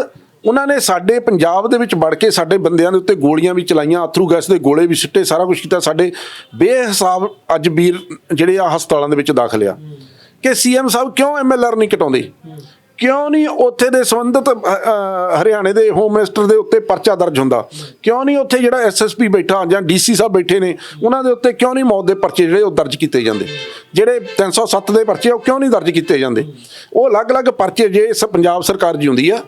ਉਹਨਾਂ ਨੇ ਸਾਡੇ ਪੰਜਾਬ ਦੇ ਵਿੱਚ ਵੜ ਕੇ ਸਾਡੇ ਬੰਦਿਆਂ ਦੇ ਉੱਤੇ ਗੋਲੀਆਂ ਵੀ ਚਲਾਈਆਂ ਅਥਰੂ ਗੈਸ ਦੇ ਗੋਲੇ ਵੀ ਸਿੱਟੇ, ਸਾਰਾ ਕੁਝ ਕੀਤਾ, ਸਾਡੇ ਬੇਹਿਸਾਬ ਅੱਜ ਵੀਰ ਜਿਹੜੇ ਆ ਹਸਪਤਾਲਾਂ ਦੇ ਵਿੱਚ ਦਾਖਲ ਆ। ਕਿ ਸੀਐਮ ਸਾਹਿਬ ਕਿਉਂ ਐਮਐਲਆਰ ਨਹੀਂ ਕਟਾਉਂਦੇ? ਕਿਉਂ ਨਹੀਂ ਉੱਥੇ ਦੇ ਸੰਬੰਧਿਤ ਹਰਿਆਣੇ ਦੇ ਹੋਮ ਮਿਨਿਸਟਰ ਦੇ ਉੱਤੇ ਪਰਚਾ ਦਰਜ ਹੁੰਦਾ? ਕਿਉਂ ਨਹੀਂ ਉੱਥੇ ਜਿਹੜਾ ਐਸਐਸਪੀ ਬੈਠਾ ਜਾਂ ਡੀਸੀ ਸਾਹਿਬ ਬੈਠੇ ਨੇ, ਉਹਨਾਂ ਦੇ ਉੱਤੇ ਕਿਉਂ ਨਹੀਂ ਮੌਤ ਦੇ ਪਰਚੇ ਜਿਹੜੇ ਉਹ ਦਰਜ ਕੀਤੇ ਜਾਂਦੇ? ਜਿਹੜੇ 307 ਦੇ ਪਰਚੇ ਉਹ ਕਿਉਂ ਨਹੀਂ ਦਰਜ ਕੀਤੇ ਜਾਂਦੇ? ਉਹ ਅਲੱਗ-ਅਲੱਗ ਪਰਚੇ ਜੇ ਇਸ ਪੰਜਾਬ ਸਰਕਾਰ ਜੀ ਹੁੰਦੀ ਆ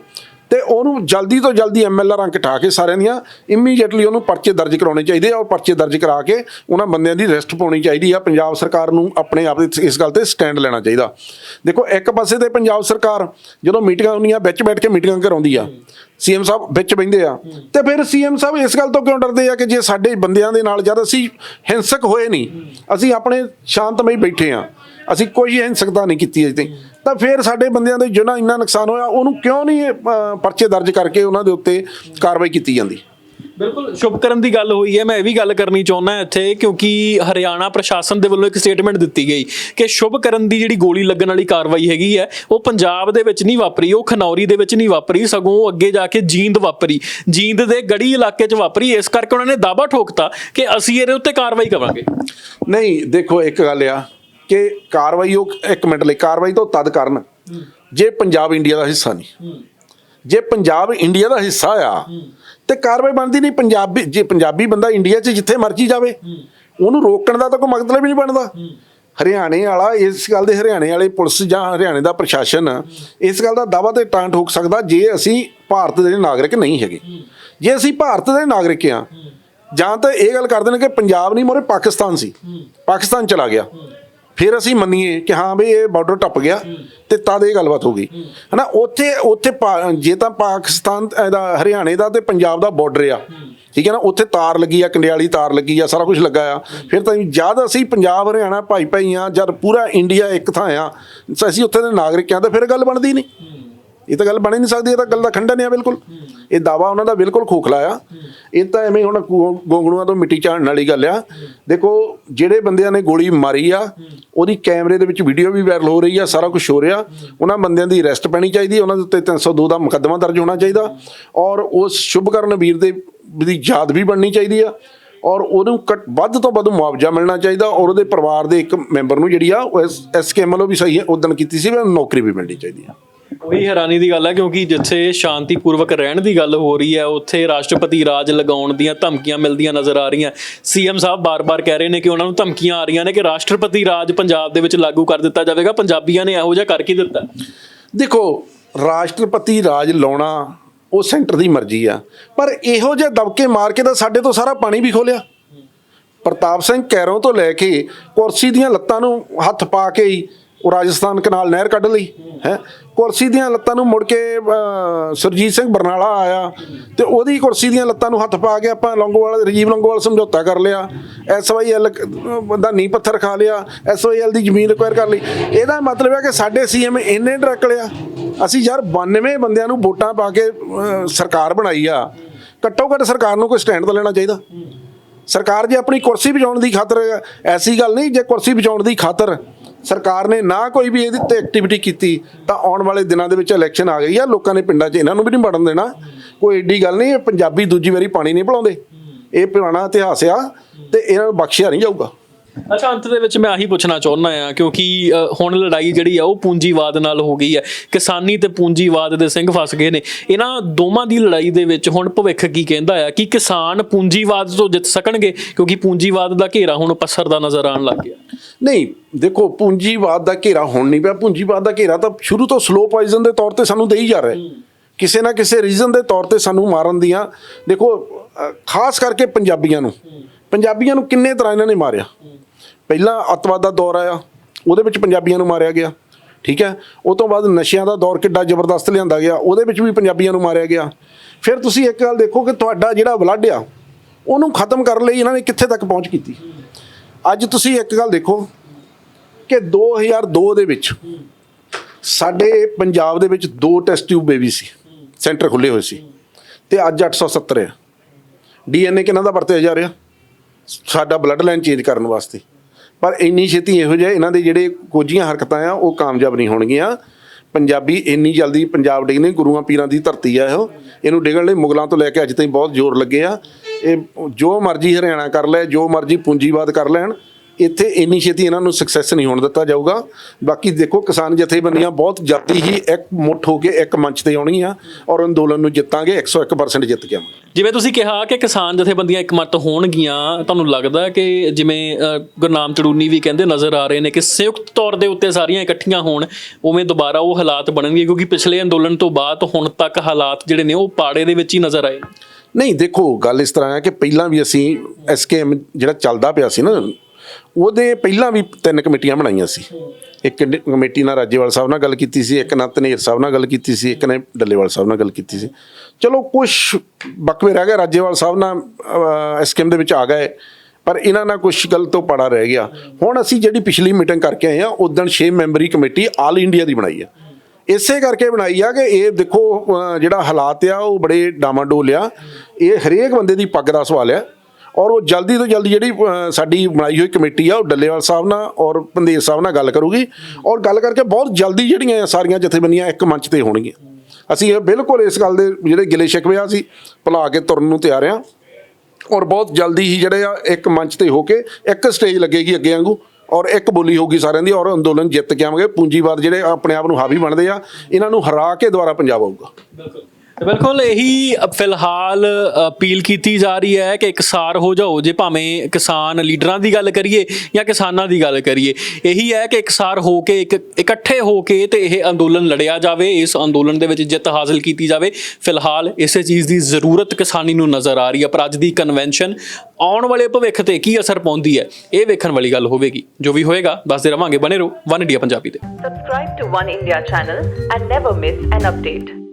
ਤੇ ਉਹਨੂੰ ਜਲਦੀ ਤੋਂ ਜਲਦੀ ਐਮਐਲਆਰ ਅੰਕ ਠਾ ਕੇ ਸਾਰਿਆਂ ਦੀਆਂ ਇਮੀਡੀਏਟਲੀ ਉਹਨੂੰ ਪਰਚੇ ਦਰਜ ਕਰਾਉਣੇ ਚਾਹੀਦੇ ਆ, ਉਹ ਪਰਚੇ ਦਰਜ ਕਰਾ ਕੇ ਉਹਨਾਂ ਬੰਦਿਆਂ ਦੀ ਰੈਸਟ ਪਾਉਣੀ ਚਾਹੀਦੀ ਆ। ਪੰਜਾਬ ਸਰਕਾਰ ਨੂੰ ਆਪਣੇ ਆਪ ਦੇ ਇਸ ਗੱਲ ਤੇ ਸਟੈਂਡ ਲੈਣਾ ਚਾਹੀਦਾ। ਦੇਖੋ, ਇੱਕ ਪਾਸੇ ਤੇ ਪੰਜਾਬ ਸਰਕਾਰ ਜਦੋਂ ਮੀਟਿੰਗਾਂ ਹੁੰਦੀਆਂ, ਵਿੱਚ ਬੈਠ ਕੇ ਮੀਟਿੰਗਾਂ ਕਰਾਉਂਦੀ ਆ ਸੀਐਮ ਸਾਹਿਬ ਵਿੱਚ ਬਹਿੰਦੇ ਆ, ਤੇ ਫਿਰ ਸੀਐਮ ਸਾਹਿਬ ਇਸ ਗੱਲ ਤੋਂ ਕਿਉਂ ਡਰਦੇ ਆ ਕਿ ਜੇ ਸਾਡੇ ਬੰਦਿਆਂ ਦੇ ਨਾਲ ਜਦ ਅਸੀਂ ਹਿੰਸਕ ਹੋਏ ਨਹੀਂ, ਅਸੀਂ ਆਪਣੇ ਸ਼ਾਂਤਮਈ ਬੈਠੇ ਆ। ਅਸੀਂ ਕੋਈ ਹਿੰਸਕਤਾ ਨਹੀਂ ਕੀਤੀ ਅਜੇ ਤਾਂ ਫਿਰ ਸਾਡੇ ਬੰਦਿਆਂ ਦੇ ਜਿਹੜਾ ਇੰਨਾ ਨੁਕਸਾਨ ਹੋਇਆ ਉਹਨੂੰ ਕਿਉਂ ਨਹੀਂ ਪਰਚੇ ਦਰਜ ਕਰਕੇ ਉਹਨਾਂ ਦੇ ਉੱਤੇ ਕਾਰਵਾਈ ਕੀਤੀ ਜਾਂਦੀ? ਬਿਲਕੁਲ ਸ਼ੁਭਕਰਨ ਦੀ ਗੱਲ ਹੋਈ ਹੈ। ਮੈਂ ਇਹ ਵੀ ਗੱਲ ਕਰਨੀ ਚਾਹੁੰਦਾ ਇੱਥੇ ਕਿਉਂਕਿ ਹਰਿਆਣਾ ਪ੍ਰਸ਼ਾਸਨ ਦੇ ਵੱਲੋਂ ਇੱਕ ਸਟੇਟਮੈਂਟ ਦਿੱਤੀ ਗਈ ਕਿ ਸ਼ੁਭਕਰਨ ਦੀ ਜਿਹੜੀ ਗੋਲੀ ਲੱਗਣ ਵਾਲੀ ਕਾਰਵਾਈ ਹੈਗੀ ਹੈ ਉਹ ਪੰਜਾਬ ਦੇ ਵਿੱਚ ਨਹੀਂ ਵਾਪਰੀ ਉਹ ਖਨੌਰੀ ਦੇ ਵਿੱਚ ਨਹੀਂ ਵਾਪਰੀ ਸਗੋਂ ਉਹ ਅੱਗੇ ਜਾ ਕੇ ਜੀਂਦ ਵਾਪਰੀ। ਜੀਂਦ ਦੇ ਗੜੀ ਇਲਾਕੇ 'ਚ ਵਾਪਰੀ ਇਸ ਕਰਕੇ ਉਹਨਾਂ ਨੇ ਦਾਅਵਾ ਠੋਕਤਾ ਕਿ ਅਸੀਂ ਇਹਦੇ ਉੱਤੇ ਕਾਰਵਾਈ ਕਰਾਂਗੇ। ਨਹੀਂ ਦੇਖੋ ਇੱਕ ਗੱਲ ਆ ਕਿ ਕਾਰਵਾਈ ਉਹ ਇੱਕ ਮਿੰਟ ਲਈ ਕਾਰਵਾਈ ਤਾਂ ਤਦ ਕਰਨ ਜੇ ਪੰਜਾਬ ਇੰਡੀਆ ਦਾ ਹਿੱਸਾ ਨਹੀਂ। ਜੇ ਪੰਜਾਬ ਇੰਡੀਆ ਦਾ ਹਿੱਸਾ ਆ ਤੇ ਕਾਰਵਾਈ ਬਣਦੀ ਨਹੀਂ ਪੰਜਾਬੀ ਜੇ ਪੰਜਾਬੀ ਬੰਦਾ ਇੰਡੀਆ 'ਚ ਜਿੱਥੇ ਮਰਜ਼ੀ ਜਾਵੇ ਉਹਨੂੰ ਰੋਕਣ ਦਾ ਤਾਂ ਕੋਈ ਮਤਲਬ ਹੀ ਨਹੀਂ ਬਣਦਾ। ਹਰਿਆਣੇ ਵਾਲਾ ਇਸ ਗੱਲ ਦੇ ਹਰਿਆਣੇ ਵਾਲੇ ਪੁਲਿਸ ਜਾਂ ਹਰਿਆਣੇ ਦਾ ਪ੍ਰਸ਼ਾਸਨ ਇਸ ਗੱਲ ਦਾ ਦਾਵਾ ਤੇ ਟਾਂ ਠੋਕ ਸਕਦਾ ਜੇ ਅਸੀਂ ਭਾਰਤ ਦੇ ਨਾਗਰਿਕ ਨਹੀਂ ਹੈਗੇ। ਜੇ ਅਸੀਂ ਭਾਰਤ ਦੇ ਨਾਗਰਿਕ ਆ ਜਾਂ ਤਾਂ ਇਹ ਗੱਲ ਕਰਦੇ ਨੇ ਕਿ ਪੰਜਾਬ ਨਹੀਂ ਮੋਰੇ ਪਾਕਿਸਤਾਨ ਸੀ। ਪਾਕਿਸਤਾਨ ਚਲਾ ਗਿਆ। ਫਿਰ ਅਸੀਂ ਮੰਨੀਏ ਕਿ ਹਾਂ ਵੀ ਇਹ ਬਾਰਡਰ ਟੱਪ ਗਿਆ ਤੇ ਤਦ ਇਹ ਗੱਲਬਾਤ ਹੋ ਗਈ। ਹਨਾ ਉੱਥੇ ਉੱਥੇ ਜੇ ਤਾਂ ਪਾਕਿਸਤਾਨ ਇਹਦਾ ਹਰਿਆਣੇ ਦਾ ਤੇ ਪੰਜਾਬ ਦਾ ਬਾਰਡਰ ਆ। ਠੀਕ ਹੈ ਨਾ ਉੱਥੇ ਤਾਰ ਲੱਗੀ ਆ ਕੰਡਿਆਲੀ ਤਾਰ ਲੱਗੀ ਆ ਸਾਰਾ ਕੁਝ ਲੱਗਾ ਆ। ਫਿਰ ਤਾਂ ਜਦ ਅਸੀਂ ਪੰਜਾਬ ਹਰਿਆਣਾ ਭਾਈ ਭਾਈ ਆ ਜਦ ਪੂਰਾ ਇੰਡੀਆ ਇੱਕ ਥਾਂ ਆ ਅਸੀਂ ਉੱਥੇ ਦੇ ਨਾਗਰਿਕਾਂ ਤਾਂ ਫਿਰ ਗੱਲ ਬਣਦੀ ਨਹੀਂ। ਇਹ ਤਾਂ ਗੱਲ ਬਣ ਹੀ ਨਹੀਂ ਸਕਦੀ, ਇਹ ਤਾਂ ਗੱਲ ਦਾ ਖੰਡਨ ਆ ਬਿਲਕੁਲ। ਇਹ ਦਾਵਾ ਉਹਨਾਂ ਦਾ ਬਿਲਕੁਲ ਖੋਖਲਾ ਆ। ਇਹ ਤਾਂ ਐਵੇਂ ਹੁਣ ਗੋ- ਗੋਂਗਲੂਆਂ ਤੋਂ ਮਿੱਟੀ ਝਾੜਨ ਵਾਲੀ ਗੱਲ ਆ। ਦੇਖੋ, ਜਿਹੜੇ ਬੰਦਿਆਂ ਨੇ ਗੋਲੀ ਮਾਰੀ ਆ, ਉਹਦੀ ਕੈਮਰੇ ਦੇ ਵਿੱਚ ਵੀਡੀਓ ਵੀ ਵਾਇਰਲ ਹੋ ਰਹੀ ਆ, ਸਾਰਾ ਕੁਝ ਹੋ ਰਿਹਾ। ਉਹਨਾਂ ਬੰਦਿਆਂ ਦੀ ਅਰੈਸਟ ਪੈਣੀ ਚਾਹੀਦੀ, ਉਹਨਾਂ ਦੇ ਉੱਤੇ 302 ਦਾ ਮੁਕੱਦਮਾ ਦਰਜ ਹੋਣਾ ਚਾਹੀਦਾ। ਔਰ ਉਸ ਸ਼ੁਭਕਰਨ ਵੀਰ ਦੇ, ਦੀ ਯਾਦ ਵੀ ਬਣਨੀ ਚਾਹੀਦੀ ਆ। ਔਰ ਉਹਨੂੰ ਘੱਟ- ਵੱਧ ਤੋਂ ਵੱਧ ਮੁਆਵਜ਼ਾ ਮਿਲਣਾ ਚਾਹੀਦਾ। ਔਰ ਉਹਦੇ ਪਰਿਵਾਰ ਦੇ ਇੱਕ ਮੈਂਬਰ ਨੂੰ ਜਿਹੜੀ ਆ, ਉਹ ਐਸਕੇ ਵੱਲੋਂ ਵੀ ਸਹੀ ਹੈ, ਉਦਣ ਕੀਤੀ ਸੀ ਵੀ ਉਹਨੂੰ ਨੌਕਰੀ ਵੀ ਮਿਲਣੀ ਚਾਹੀਦੀ ਆ। ਉਹੀ ਹੈਰਾਨੀ ਦੀ ਗੱਲ ਹੈ ਕਿਉਂਕਿ ਜਿੱਥੇ ਸ਼ਾਂਤੀਪੂਰਵਕ ਰਹਿਣ ਦੀ ਗੱਲ ਹੋ ਰਹੀ ਹੈ, ਉੱਥੇ ਰਾਸ਼ਟਰਪਤੀ ਰਾਜ ਲਗਾਉਣ ਦੀਆਂ ਧਮਕੀਆਂ ਮਿਲਦੀਆਂ ਨਜ਼ਰ ਆ ਰਹੀਆਂ। ਸੀਐਮ ਸਾਹਿਬ ਬਾਰ-ਬਾਰ ਕਹਿ ਰਹੇ ਨੇ ਕਿ ਉਹਨਾਂ ਨੂੰ ਧਮਕੀਆਂ ਆ ਰਹੀਆਂ ਨੇ ਕਿ ਰਾਸ਼ਟਰਪਤੀ ਰਾਜ ਪੰਜਾਬ ਦੇ ਵਿੱਚ ਲਾਗੂ ਕਰ ਦਿੱਤਾ ਜਾਵੇਗਾ। ਪੰਜਾਬੀਆਂ ਨੇ ਇਹੋ ਜਿਹਾ ਕਰ ਕੀ ਦਿੱਤਾ? ਦੇਖੋ, ਰਾਸ਼ਟਰਪਤੀ ਰਾਜ ਲਾਉਣਾ ਉਹ ਸੈਂਟਰ ਦੀ ਮਰਜ਼ੀ ਆ। ਪਰ ਇਹੋ ਜਿਹੇ ਦਬਕੇ ਮਾਰ ਕੇ ਤਾਂ ਸਾਡੇ ਤੋਂ ਸਾਰਾ ਪਾਣੀ ਵੀ ਖੋਲਿਆ। ਪ੍ਰਤਾਪ ਸਿੰਘ ਕੈਰੋਂ ਤੋਂ ਲੈ ਕੇ ਕੁਰਸੀ ਦੀਆਂ ਲੱਤਾਂ ਨੂੰ ਹੱਥ ਪਾ ਕੇ ਹੀ ਉਹ ਰਾਜਸਥਾਨ ਕਨਾਲ ਨਹਿਰ ਕੱਢ ਲਈ ਹੈ। ਕੁਰਸੀ ਦੀਆਂ ਲੱਤਾਂ ਨੂੰ ਮੁੜ ਕੇ ਅਹ, ਸੁਰਜੀਤ ਸਿੰਘ ਬਰਨਾਲਾ ਆਇਆ ਤੇ ਉਹਦੀ ਕੁਰਸੀ ਦੀਆਂ ਲੱਤਾਂ ਨੂੰ ਹੱਥ ਪਾ ਕੇ ਆਪਾਂ ਲੌਂਗੋਵਾਲ ਰਜੀਵ ਲੌਂਗੋਵਾਲ ਸਮਝੌਤਾ ਕਰ ਲਿਆ। ਐਸਵਾਈਐਲ ਦਾ ਨੀ ਪੱਥਰ ਖਾ ਲਿਆ ਐਸਵਾਈਐਲ ਦੀ ਜ਼ਮੀਨ ਰਿਕਵਾਇਰ ਕਰ ਲਈ। ਇਹਦਾ ਮਤਲਬ ਹੈ ਕਿ ਸਾਡੇ ਸੀਐਮ ਇੰਨੇ ਡਰਕ ਲਿਆ। ਅਸੀਂ ਯਾਰ 92 ਬੰਦਿਆਂ ਨੂੰ ਵੋਟਾਂ ਪਾ ਕੇ ਸਰਕਾਰ ਬਣਾਈ ਆ। ਘੱਟੋ ਘੱਟ ਸਰਕਾਰ ਨੂੰ ਕੋਈ ਸਟੈਂਡ ਤਾਂ ਲੈਣਾ ਚਾਹੀਦਾ। ਸਰਕਾਰ ਜੇ ਆਪਣੀ ਕੁਰਸੀ ਬਚਾਉਣ ਦੀ ਖਾਤਰ ਐਸੀ ਗੱਲ ਨਹੀਂ ਜੇ ਕੁਰਸੀ ਬਚਾਉਣ ਦੀ ਖਾਤਰ ਸਰਕਾਰ ਨੇ ਨਾ ਕੋਈ ਵੀ ਇਹਦੇ ਤੇ ਐਕਟੀਵਿਟੀ ਕੀਤੀ, ਤਾਂ ਆਉਣ ਵਾਲੇ ਦਿਨਾਂ ਦੇ ਵਿੱਚ ਇਲੈਕਸ਼ਨ ਆ ਗਈ ਆ ਲੋਕਾਂ ਨੇ ਪਿੰਡਾਂ 'ਚ ਇਹਨਾਂ ਨੂੰ ਵੀ ਨਹੀਂ ਵੜਨ ਦੇਣਾ। ਕੋਈ ਏਡੀ ਗੱਲ ਨਹੀਂ, ਇਹ ਪੰਜਾਬੀ ਦੂਜੀ ਵਾਰੀ ਪਾਣੀ ਨਹੀਂ ਪਿਲਾਉਂਦੇ। ਇਹ ਪੁਰਾਣਾ ਇਤਿਹਾਸ ਆ ਤੇ ਇਹਨਾਂ ਨੂੰ ਬਖਸ਼ਿਆ ਨਹੀਂ ਜਾਊਗਾ। ਅੱਛਾ ਅੰਤ ਦੇ ਵਿੱਚ ਮੈਂ ਆਹੀ ਪੁੱਛਣਾ ਚਾਹੁੰਦਾ ਆ ਕਿਉਂਕਿ ਹੁਣ ਲੜਾਈ ਜਿਹੜੀ ਆ ਉਹ ਪੂੰਜੀਵਾਦ ਨਾਲ ਹੋ ਗਈ ਹੈ। ਕਿਸਾਨੀ ਤੇ ਪੂੰਜੀਵਾਦ ਦੇ ਸਿੰਘ ਫਸ ਗਏ ਨੇ। ਇਹਨਾਂ ਦੋਵਾਂ ਦੀ ਲੜਾਈ ਦੇ ਵਿੱਚ ਹੁਣ ਭਵਿੱਖ ਕੀ ਕਹਿੰਦਾ ਆ ਕਿ ਕਿਸਾਨ ਪੂੰਜੀਵਾਦ ਤੋਂ ਜਿੱਤ ਸਕਣਗੇ? ਕਿਉਂਕਿ ਪੂੰਜੀਵਾਦ ਦਾ ਘੇਰਾ ਹੁਣ ਪਸਰਦਾ ਨਜ਼ਰ ਆਉਣ ਲੱਗ ਗਿਆ। ਨਹੀਂ ਦੇਖੋ ਪੂੰਜੀਵਾਦ ਦਾ ਘੇਰਾ ਹੁਣ ਨਹੀਂ ਪਿਆ। ਪੂੰਜੀਵਾਦ ਦਾ ਘੇਰਾ ਤਾਂ ਸ਼ੁਰੂ ਤੋਂ ਸਲੋ ਪੋਇਜ਼ਨ ਦੇ ਤੌਰ ਤੇ ਸਾਨੂੰ ਦੇਈ ਜਾ ਰਿਹਾ ਹੈ। ਕਿਸੇ ਨਾ ਕਿਸੇ ਰੀਜ਼ਨ ਦੇ ਤੌਰ ਤੇ ਸਾਨੂੰ ਮਾਰਨ ਦੀਆਂ ਦੇਖੋ ਖਾਸ ਕਰਕੇ ਪੰਜਾਬੀਆਂ ਨੂੰ। ਪੰਜਾਬੀਆਂ ਨੂੰ ਕਿੰਨੇ ਤਰ੍ਹਾਂ ਇਹਨਾਂ ਨੇ ਮਾਰਿਆ? ਪਹਿਲਾਂ ਅੱਤਵਾਦ ਦਾ ਦੌਰ ਆਇਆ, ਉਹਦੇ ਵਿੱਚ ਪੰਜਾਬੀਆਂ ਨੂੰ ਮਾਰਿਆ ਗਿਆ, ਠੀਕ ਹੈ? ਉਹ ਤੋਂ ਬਾਅਦ ਨਸ਼ਿਆਂ ਦਾ ਦੌਰ ਕਿੱਡਾ ਜ਼ਬਰਦਸਤ ਲਿਆਂਦਾ ਗਿਆ, ਉਹਦੇ ਵਿੱਚ ਵੀ ਪੰਜਾਬੀਆਂ ਨੂੰ ਮਾਰਿਆ ਗਿਆ। ਫਿਰ ਤੁਸੀਂ ਇੱਕ ਗੱਲ ਦੇਖੋ ਕਿ ਤੁਹਾਡਾ ਜਿਹੜਾ ਬਲੱਡ ਆ, ਉਹਨੂੰ ਖਤਮ ਕਰਨ ਲਈ ਇਹਨਾਂ ਨੇ ਕਿੱਥੇ ਤੱਕ ਪਹੁੰਚ ਕੀਤੀ? ਅੱਜ ਤੁਸੀਂ ਇੱਕ ਗੱਲ ਦੇਖੋ ਕਿ 2002 ਦੇ ਵਿੱਚ ਸਾਡੇ ਪੰਜਾਬ ਦੇ ਵਿੱਚ ਦੋ ਟੈਸਟ ਟਿਊਬ ਬੇਬੀ ਸੀ, ਸੈਂਟਰ ਖੁੱਲੇ ਹੋਏ ਸੀ ਤੇ ਅੱਜ 870 ਹੈ ਡੀਐਨਏ ਕਿਹਨਾਂ ਦਾ ਵਰਤਿਆ ਜਾ ਰਿਹਾ? ਸਾਡਾ ਬਲੱਡ ਲਾਈਨ ਚੇਂਜ ਕਰਨ ਵਾਸਤੇ। ਪਰ ਇੰਨੀ ਛੇਤੀ ਇਹੋ ਜਿਹੇ ਇਹਨਾਂ ਦੇ ਜਿਹੜੇ ਕੋਝੀਆਂ ਹਰਕਤਾਂ ਆ, ਉਹ ਕਾਮਯਾਬ ਨਹੀਂ ਹੋਣਗੀਆਂ। ਪੰਜਾਬੀ ਇੰਨੀ ਜਲਦੀ ਪੰਜਾਬ ਡਿੱਗਨੇ ਗੁਰੂਆਂ ਪੀਰਾਂ ਦੀ ਧਰਤੀ ਆ ਇਹੋ। ਇਹਨੂੰ ਡਿੱਗਣ ਲਈ ਮੁਗਲਾਂ ਤੋਂ ਲੈ ਕੇ ਅੱਜ ਤਾਈਂ ਬਹੁਤ ਜ਼ੋਰ ਲੱਗੇ ਆ। ਇਹ ਜੋ ਮਰਜ਼ੀ ਹਰਿਆਣਾ ਕਰ ਲੈ, ਜੋ ਮਰਜ਼ੀ ਪੂੰਜੀਵਾਦ ਕਰ ਲੈਣ, ਇੱਥੇ ਇੰਨੀ ਛੇਤੀ ਇਹਨਾਂ ਨੂੰ ਸਕਸੈਸ ਨਹੀਂ ਹੋਣ ਦਿੱਤਾ ਜਾਊਗਾ। ਬਾਕੀ ਦੇਖੋ, ਕਿਸਾਨ ਜਥੇਬੰਦੀਆਂ ਬਹੁਤ ਜਲਦੀ ਹੀ ਇੱਕ ਮੁੱਠ ਹੋ ਕੇ ਇੱਕ ਮੰਚ ਤੇ ਆਉਣਗੀਆਂ ਔਰ ਅੰਦੋਲਨ ਨੂੰ ਜਿੱਤਾਂਗੇ 101% ਜਿੱਤ ਕੇ ਆਵਾਂਗੇ। ਜਿਵੇਂ ਤੁਸੀਂ ਕਿਹਾ ਕਿ ਕਿਸਾਨ ਜਥੇਬੰਦੀਆਂ ਇਕਮਤ ਹੋਣਗੀਆਂ, ਤੁਹਾਨੂੰ ਲੱਗਦਾ ਕਿ ਜਿਵੇਂ ਗੁਰਨਾਮ ਚੜੂਨੀ ਵੀ ਕਹਿੰਦੇ ਨਜ਼ਰ ਆ ਰਹੇ ਨੇ ਕਿ ਸੰਯੁਕਤ ਤੌਰ ਦੇ ਉੱਤੇ ਸਾਰੀਆਂ ਇਕੱਠੀਆਂ ਹੋਣ, ਉਵੇਂ ਦੁਬਾਰਾ ਉਹ ਹਾਲਾਤ ਬਣਨਗੇ ਕਿਉਂਕਿ ਪਿਛਲੇ ਅੰਦੋਲਨ ਤੋਂ ਬਾਅਦ ਹੁਣ ਤੱਕ ਹਾਲਾਤ ਜਿਹੜੇ ਨੇ ਉਹ ਪਾੜੇ ਦੇ ਵਿੱਚ ਹੀ ਨਜ਼ਰ ਆਏ। ਨਹੀਂ, ਦੇਖੋ, ਗੱਲ ਇਸ ਤਰ੍ਹਾਂ ਹੈ ਕਿ ਪਹਿਲਾਂ ਵੀ ਅਸੀਂ ਐਸਕੇਐਮ ਜਿਹੜਾ ਚੱਲਦਾ ਪਿਆ ਸੀ ਨਾ, ਉਹਦੇ ਪਹਿਲਾਂ ਵੀ ਤਿੰਨ ਕਮੇਟੀਆਂ ਬਣਾਈਆਂ ਸੀ। ਇੱਕ ਡ- ਕਮੇਟੀ ਨਾਲ ਰਾਜੇਵਾਲ ਸਾਹਿਬ ਨਾਲ ਗੱਲ ਕੀਤੀ ਸੀ, ਇੱਕ ਨਾਲ ਧਨੇਰ ਸਾਹਿਬ ਨਾਲ ਗੱਲ ਕੀਤੀ ਸੀ, ਇੱਕ ਨੇ ਡੱਲੇਵਾਲ ਸਾਹਿਬ ਨਾਲ ਗੱਲ ਕੀਤੀ ਸੀ। ਚਲੋ ਕੁਝ ਬਕਵੇ ਰਹਿ ਗਏ ਰਾਜੇਵਾਲ ਸਾਹਿਬ ਨਾਲ ਐਸਕੇਐਮ ਦੇ ਵਿੱਚ ਆ ਗਏ, ਪਰ ਇਹਨਾਂ ਨਾਲ ਕੁਝ ਗੱਲ ਤੋਂ ਪੜਾ ਰਹਿ ਗਿਆ। ਹੁਣ ਅਸੀਂ ਜਿਹੜੀ ਪਿਛਲੀ ਮੀਟਿੰਗ ਕਰਕੇ ਆਏ ਆ ਉਦੋਂ 6 ਮੈਂਬਰੀ ਕਮੇਟੀ ਆਲ ਇੰਡੀਆ ਦੀ ਬਣਾਈ ਆ ਇਸੇ ਕਰਕੇ ਬਣਾਈ ਆ ਕਿ ਇਹ ਦੇਖੋ ਜਿਹੜਾ ਹਾਲਾਤ ਆ, ਉਹ ਬੜੇ ਡਾਮਾਡੋਲ ਆ। ਇਹ ਹਰੇਕ ਬੰਦੇ ਦੀ ਪੱਗ ਦਾ ਸਵਾਲ ਆ। ਔਰ ਉਹ ਜਲਦੀ ਤੋਂ ਜਲਦੀ ਜਿਹੜੀ ਸਾਡੀ ਬਣਾਈ ਹੋਈ ਕਮੇਟੀ ਆ, ਉਹ ਡੱਲੇਵਾਲ ਸਾਹਿਬ ਨਾਲ ਔਰ ਪੰਦੇਰ ਸਾਹਿਬ ਨਾਲ ਗੱਲ ਕਰੂਗੀ ਔਰ ਗੱਲ ਕਰਕੇ ਬਹੁਤ ਜਲਦੀ ਜਿਹੜੀਆਂ ਇਹ ਸਾਰੀਆਂ ਜਥੇਬੰਦੀਆਂ ਇੱਕ ਮੰਚ ਤੇ ਹੋਣਗੀਆਂ। ਅਸੀਂ ਇਹ ਬਿਲਕੁਲ ਇਸ ਗੱਲ ਦੇ ਜਿਹੜੇ ਗਿਲੇ ਸ਼ਿਕਵੇ ਆ ਸੀ ਭੁਲਾ ਕੇ ਤੁਰਨ ਨੂੰ ਤਿਆਰ ਆ। ਔਰ ਬਹੁਤ ਜਲਦੀ ਹੀ ਜਿਹੜੇ ਆ, ਇੱਕ ਮੰਚ ਤੇ ਹੋ ਕੇ ਇੱਕ ਸਟੇਜ ਲੱਗੇਗੀ ਅੱਗੇ ਵਾਂਗੂ ਔਰ ਇੱਕ ਬੋਲੀ ਹੋਊਗੀ ਸਾਰਿਆਂ ਦੀ ਔਰ ਅੰਦੋਲਨ ਜਿੱਤ ਕੇ ਆਵਾਂਗੇ। ਪੂੰਜੀਵਾਦ ਜਿਹੜੇ ਆਪਣੇ ਆਪ ਨੂੰ ਹਾਵੀ ਬਣਦੇ ਆ, ਇਹਨਾਂ ਨੂੰ ਹਰਾ ਕੇ ਦੁਬਾਰਾ ਪੰਜਾਬ ਆਊਗਾ। ਬਿਲਕੁਲ। ਬਿਲਕੁਲ ਇਹੀ ਫਿਲਹਾਲ ਅਪੀਲ ਕੀਤੀ ਜਾ ਰਹੀ ਹੈ ਕਿ ਇਕਸਾਰ ਹੋ ਜਾਓ, ਜੇ ਭਾਵੇਂ ਕਿਸਾਨ ਲੀਡਰਾਂ ਦੀ ਗੱਲ ਕਰੀਏ ਜਾਂ ਕਿਸਾਨਾਂ ਦੀ ਗੱਲ ਕਰੀਏ। ਇਹੀ ਹੈ ਕਿ ਇਕਸਾਰ ਹੋ ਕੇ, ਇੱਕ, ਇਕੱਠੇ ਹੋ ਕੇ ਤੇ ਇਹ ਅੰਦੋਲਨ ਲੜਿਆ ਜਾਵੇ, ਇਸ ਅੰਦੋਲਨ ਦੇ ਵਿੱਚ ਜਿੱਤ ਹਾਸਲ ਕੀਤੀ ਜਾਵੇ। ਫਿਲਹਾਲ ਇਸੇ ਚੀਜ਼ ਦੀ ਜ਼ਰੂਰਤ ਕਿਸਾਨੀ ਨੂੰ ਨਜ਼ਰ ਆ ਰਹੀ ਹੈ, ਪਰ ਅੱਜ ਦੀ ਕਨਵੈਨਸ਼ਨ ਆਉਣ ਵਾਲੇ ਭਵਿੱਖ ਤੇ ਕੀ ਅਸਰ ਪਾਉਂਦੀ ਹੈ, ਇਹ ਵੇਖਣ ਵਾਲੀ ਗੱਲ ਹੋਵੇਗੀ। ਜੋ ਵੀ ਹੋਏਗਾ, ਦੱਸਦੇ ਰਵਾਂਗੇ। ਬਨੇ ਰਹੋ, ਵਨ ਇੰਡੀਆ ਪੰਜਾਬੀ ਤੇ। Subscribe to One India channel and never miss an update.